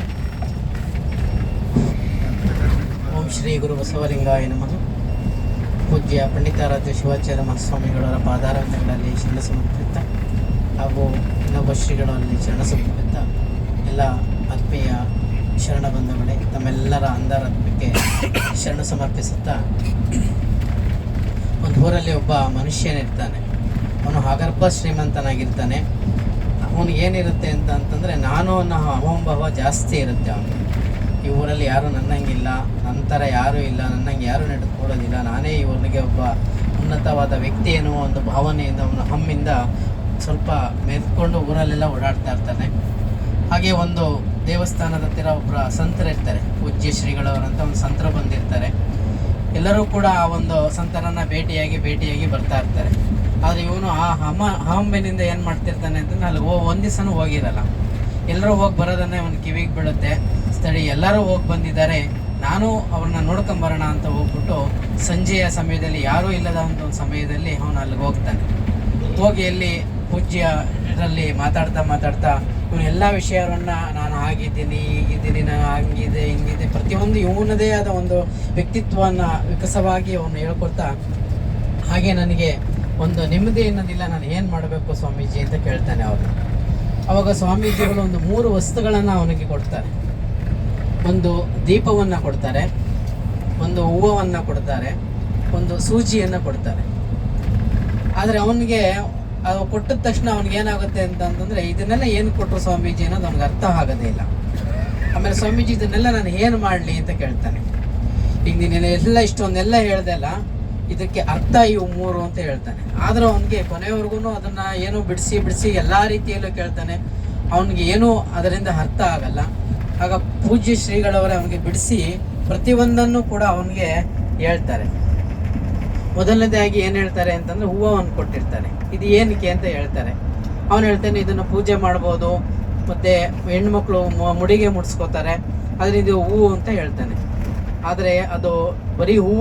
ಓಂ ಶ್ರೀ ಗುರು ಬಸವಲಿಂಗಾಯ ನಮಃ. ಪೂಜ್ಯ ಪಂಡಿತಾರಾಧ್ಯ ಶಿವಾಚಾರ್ಯ ಮಹಾಸ್ವಾಮಿಗಳವರ ಪಾದಾರಾಧನೆಗಳಲ್ಲಿ ಶರಣ ಸಮರ್ಪಿತ ಹಾಗೂ ಇನ್ನೊಬ್ಬ ಶ್ರೀಗಳಲ್ಲಿ ಶರಣ ಸಮರ್ಪಿತ ಎಲ್ಲ ಆತ್ಮೀಯ ಶರಣ ಬಂಧುಗಳೇ, ತಮ್ಮೆಲ್ಲರ ಅಂಧಾರಾತ್ಮಕ್ಕೆ ಶರಣ ಸಮರ್ಪಿಸುತ್ತಾ ಒಂದು ಊರಲ್ಲಿ ಒಬ್ಬ ಮನುಷ್ಯನಿರ್ತಾನೆ ಅವನು ಹಗರ್ಭ ಶ್ರೀಮಂತನಾಗಿರ್ತಾನೆ. ಅವನು ಏನಿರುತ್ತೆ ಅಂತ ಅಂತಂದರೆ, ನಾನು ಅನ್ನೋ ಅಹೋಂಭಾವ ಜಾಸ್ತಿ ಇರುತ್ತೆ ಅವನಿಗೆ. ಈ ಊರಲ್ಲಿ ಯಾರು ನನ್ನಂಗಿಲ್ಲ ನಂತರ ಯಾರೂ ಇಲ್ಲ, ನನ್ನಂಗೆ ಯಾರೂ ನಡೆದುಕೊಳ್ಳೋದಿಲ್ಲ ನಾನೇ ಊರಿಗೆ ಒಬ್ಬ ಉನ್ನತವಾದ ವ್ಯಕ್ತಿ ಎನ್ನುವ ಒಂದು ಭಾವನೆಯಿಂದ ಅವನು ಹಮ್ಮಿಂದ ಸ್ವಲ್ಪ ಮೆರೆದುಕೊಂಡು ಊರಲ್ಲೆಲ್ಲ ಓಡಾಡ್ತಾ ಇರ್ತಾನೆ. ಹಾಗೆ ಒಂದು ದೇವಸ್ಥಾನದ ಹತ್ತಿರ ಒಬ್ಬರ ಸಂತರಿರ್ತಾರೆ. ಪೂಜ್ಯ ಶ್ರೀಗಳವರಂತ ಒಂದು ಸಂತರು ಬಂದಿರ್ತಾರೆ. ಎಲ್ಲರೂ ಕೂಡ ಆ ಒಂದು ಸಂತನನ್ನ ಭೇಟಿಯಾಗಿ ಭೇಟಿಯಾಗಿ ಬರ್ತಾ ಇರ್ತಾರೆ. ಆದರೆ ಇವನು ಆ ಹಮ ಹಮ್ಮಿನಿಂದ ಏನು ಮಾಡ್ತಿರ್ತಾನೆ ಅಂತಂದ್ರೆ ಅಲ್ಲಿ ಓ, ಒಂದು ದಿವಸನೂ ಹೋಗಿರಲ್ಲ. ಎಲ್ಲರೂ ಹೋಗಿ ಬರೋದನ್ನೇ ಅವನ ಕಿವಿಗೆ ಬೀಳುತ್ತೆ. ಸ್ಥಳೀಯ ಎಲ್ಲರೂ ಹೋಗಿ ಬಂದಿದ್ದಾರೆ. ನಾನು ಅವ್ರನ್ನ ನೋಡ್ಕೊಂಬರೋಣ ಅಂತ ಹೋಗ್ಬಿಟ್ಟು ಸಂಜೆಯ ಸಮಯದಲ್ಲಿ ಯಾರೂ ಇಲ್ಲದ ಒಂದು ಸಮಯದಲ್ಲಿ ಅವನು ಅಲ್ಲಿಗೆ ಹೋಗ್ತಾನೆ. ಹೋಗಿ ಅಲ್ಲಿ ಪೂಜ್ಯ ಇದರಲ್ಲಿ ಮಾತಾಡ್ತಾ ಮಾತಾಡ್ತಾ ಇವನು ಎಲ್ಲ ವಿಷಯವನ್ನ ನಾನು ಆಗಿದ್ದೀನಿ ಹೀಗಿದ್ದೀನಿ ನಾನು ಹಂಗಿದೆ, ಹಿಂಗಿದೆ, ಪ್ರತಿಯೊಂದು ಇವನದೇ ಆದ ಒಂದು ವ್ಯಕ್ತಿತ್ವವನ್ನು ವಿಕಸವಾಗಿ ಅವನು ಹೇಳ್ಕೊಡ್ತಾ ಹಾಗೆ ನನಗೆ ಒಂದು ನೆಮ್ಮದಿ ಅನ್ನೋದಿಲ್ಲ, ನಾನು ಏನು ಮಾಡಬೇಕು ಸ್ವಾಮೀಜಿ ಅಂತ ಕೇಳ್ತಾನೆ ಅವರು ಅವಾಗ ಸ್ವಾಮೀಜಿಗಳು ಒಂದು ಮೂರು ವಸ್ತುಗಳನ್ನು ಅವನಿಗೆ ಕೊಡ್ತಾರೆ. ಒಂದು ದೀಪವನ್ನು ಕೊಡ್ತಾರೆ, ಒಂದು ಹೂವವನ್ನು ಕೊಡ್ತಾರೆ, ಒಂದು ಸೂಜಿಯನ್ನು ಕೊಡ್ತಾರೆ. ಆದರೆ ಅವನಿಗೆ ಅದು ಕೊಟ್ಟಿದ ತಕ್ಷಣ ಅವ್ನಿಗೆ ಏನಾಗುತ್ತೆ ಅಂತ ಅಂತಂದ್ರೆ ಇದನ್ನೆಲ್ಲ ಏನು ಕೊಟ್ಟರು ಸ್ವಾಮೀಜಿ ಅನ್ನೋದು ಅವ್ನಿಗೆ ಅರ್ಥ ಆಗೋದೇ ಇಲ್ಲ. ಆಮೇಲೆ ಸ್ವಾಮೀಜಿ ಇದನ್ನೆಲ್ಲ ನಾನು ಏನು ಮಾಡಲಿ ಅಂತ ಕೇಳ್ತಾನೆ. ಈಗ ನೀನು ಎಲ್ಲ ಇಷ್ಟೊಂದೆಲ್ಲ ಹೇಳ್ದೆ ಅಲ್ಲ, ಇದಕ್ಕೆ ಅರ್ಥ ಇವು ಮೂರು ಅಂತ ಹೇಳ್ತಾನೆ. ಆದ್ರೆ ಅವನಿಗೆ ಕೊನೆವರೆಗೂ ಅದನ್ನ ಏನು ಬಿಡಿಸಿ ಬಿಡಿಸಿ ಎಲ್ಲಾ ರೀತಿಯಲ್ಲೂ ಕೇಳ್ತಾನೆ. ಅವನಿಗೆ ಏನೂ ಅದರಿಂದ ಅರ್ಥ ಆಗಲ್ಲ. ಆಗ ಪೂಜ್ಯ ಶ್ರೀಗಳವರೇ ಅವನಿಗೆ ಬಿಡಿಸಿ ಪ್ರತಿಯೊಂದನ್ನು ಕೂಡ ಅವನಿಗೆ ಹೇಳ್ತಾರೆ. ಮೊದಲನೇದಾಗಿ ಏನು ಹೇಳ್ತಾರೆ ಅಂತಂದ್ರೆ ಹೂವನ್ನು ಕೊಟ್ಟಿರ್ತಾರೆ ಇದು ಏನಕ್ಕೆ ಅಂತ ಹೇಳ್ತಾರೆ. ಅವನು ಹೇಳ್ತಾನೆ, ಇದನ್ನು ಪೂಜೆ ಮಾಡ್ಬೋದು, ಮತ್ತೆ ಹೆಣ್ಮಕ್ಳು ಮುಡಿಗೆ ಮುಡಿಸ್ಕೋತಾರೆ, ಅದರಿಂದ ಇದು ಹೂವು ಅಂತ ಹೇಳ್ತಾನೆ. ಆದರೆ ಅದು ಬರೀ ಹೂವು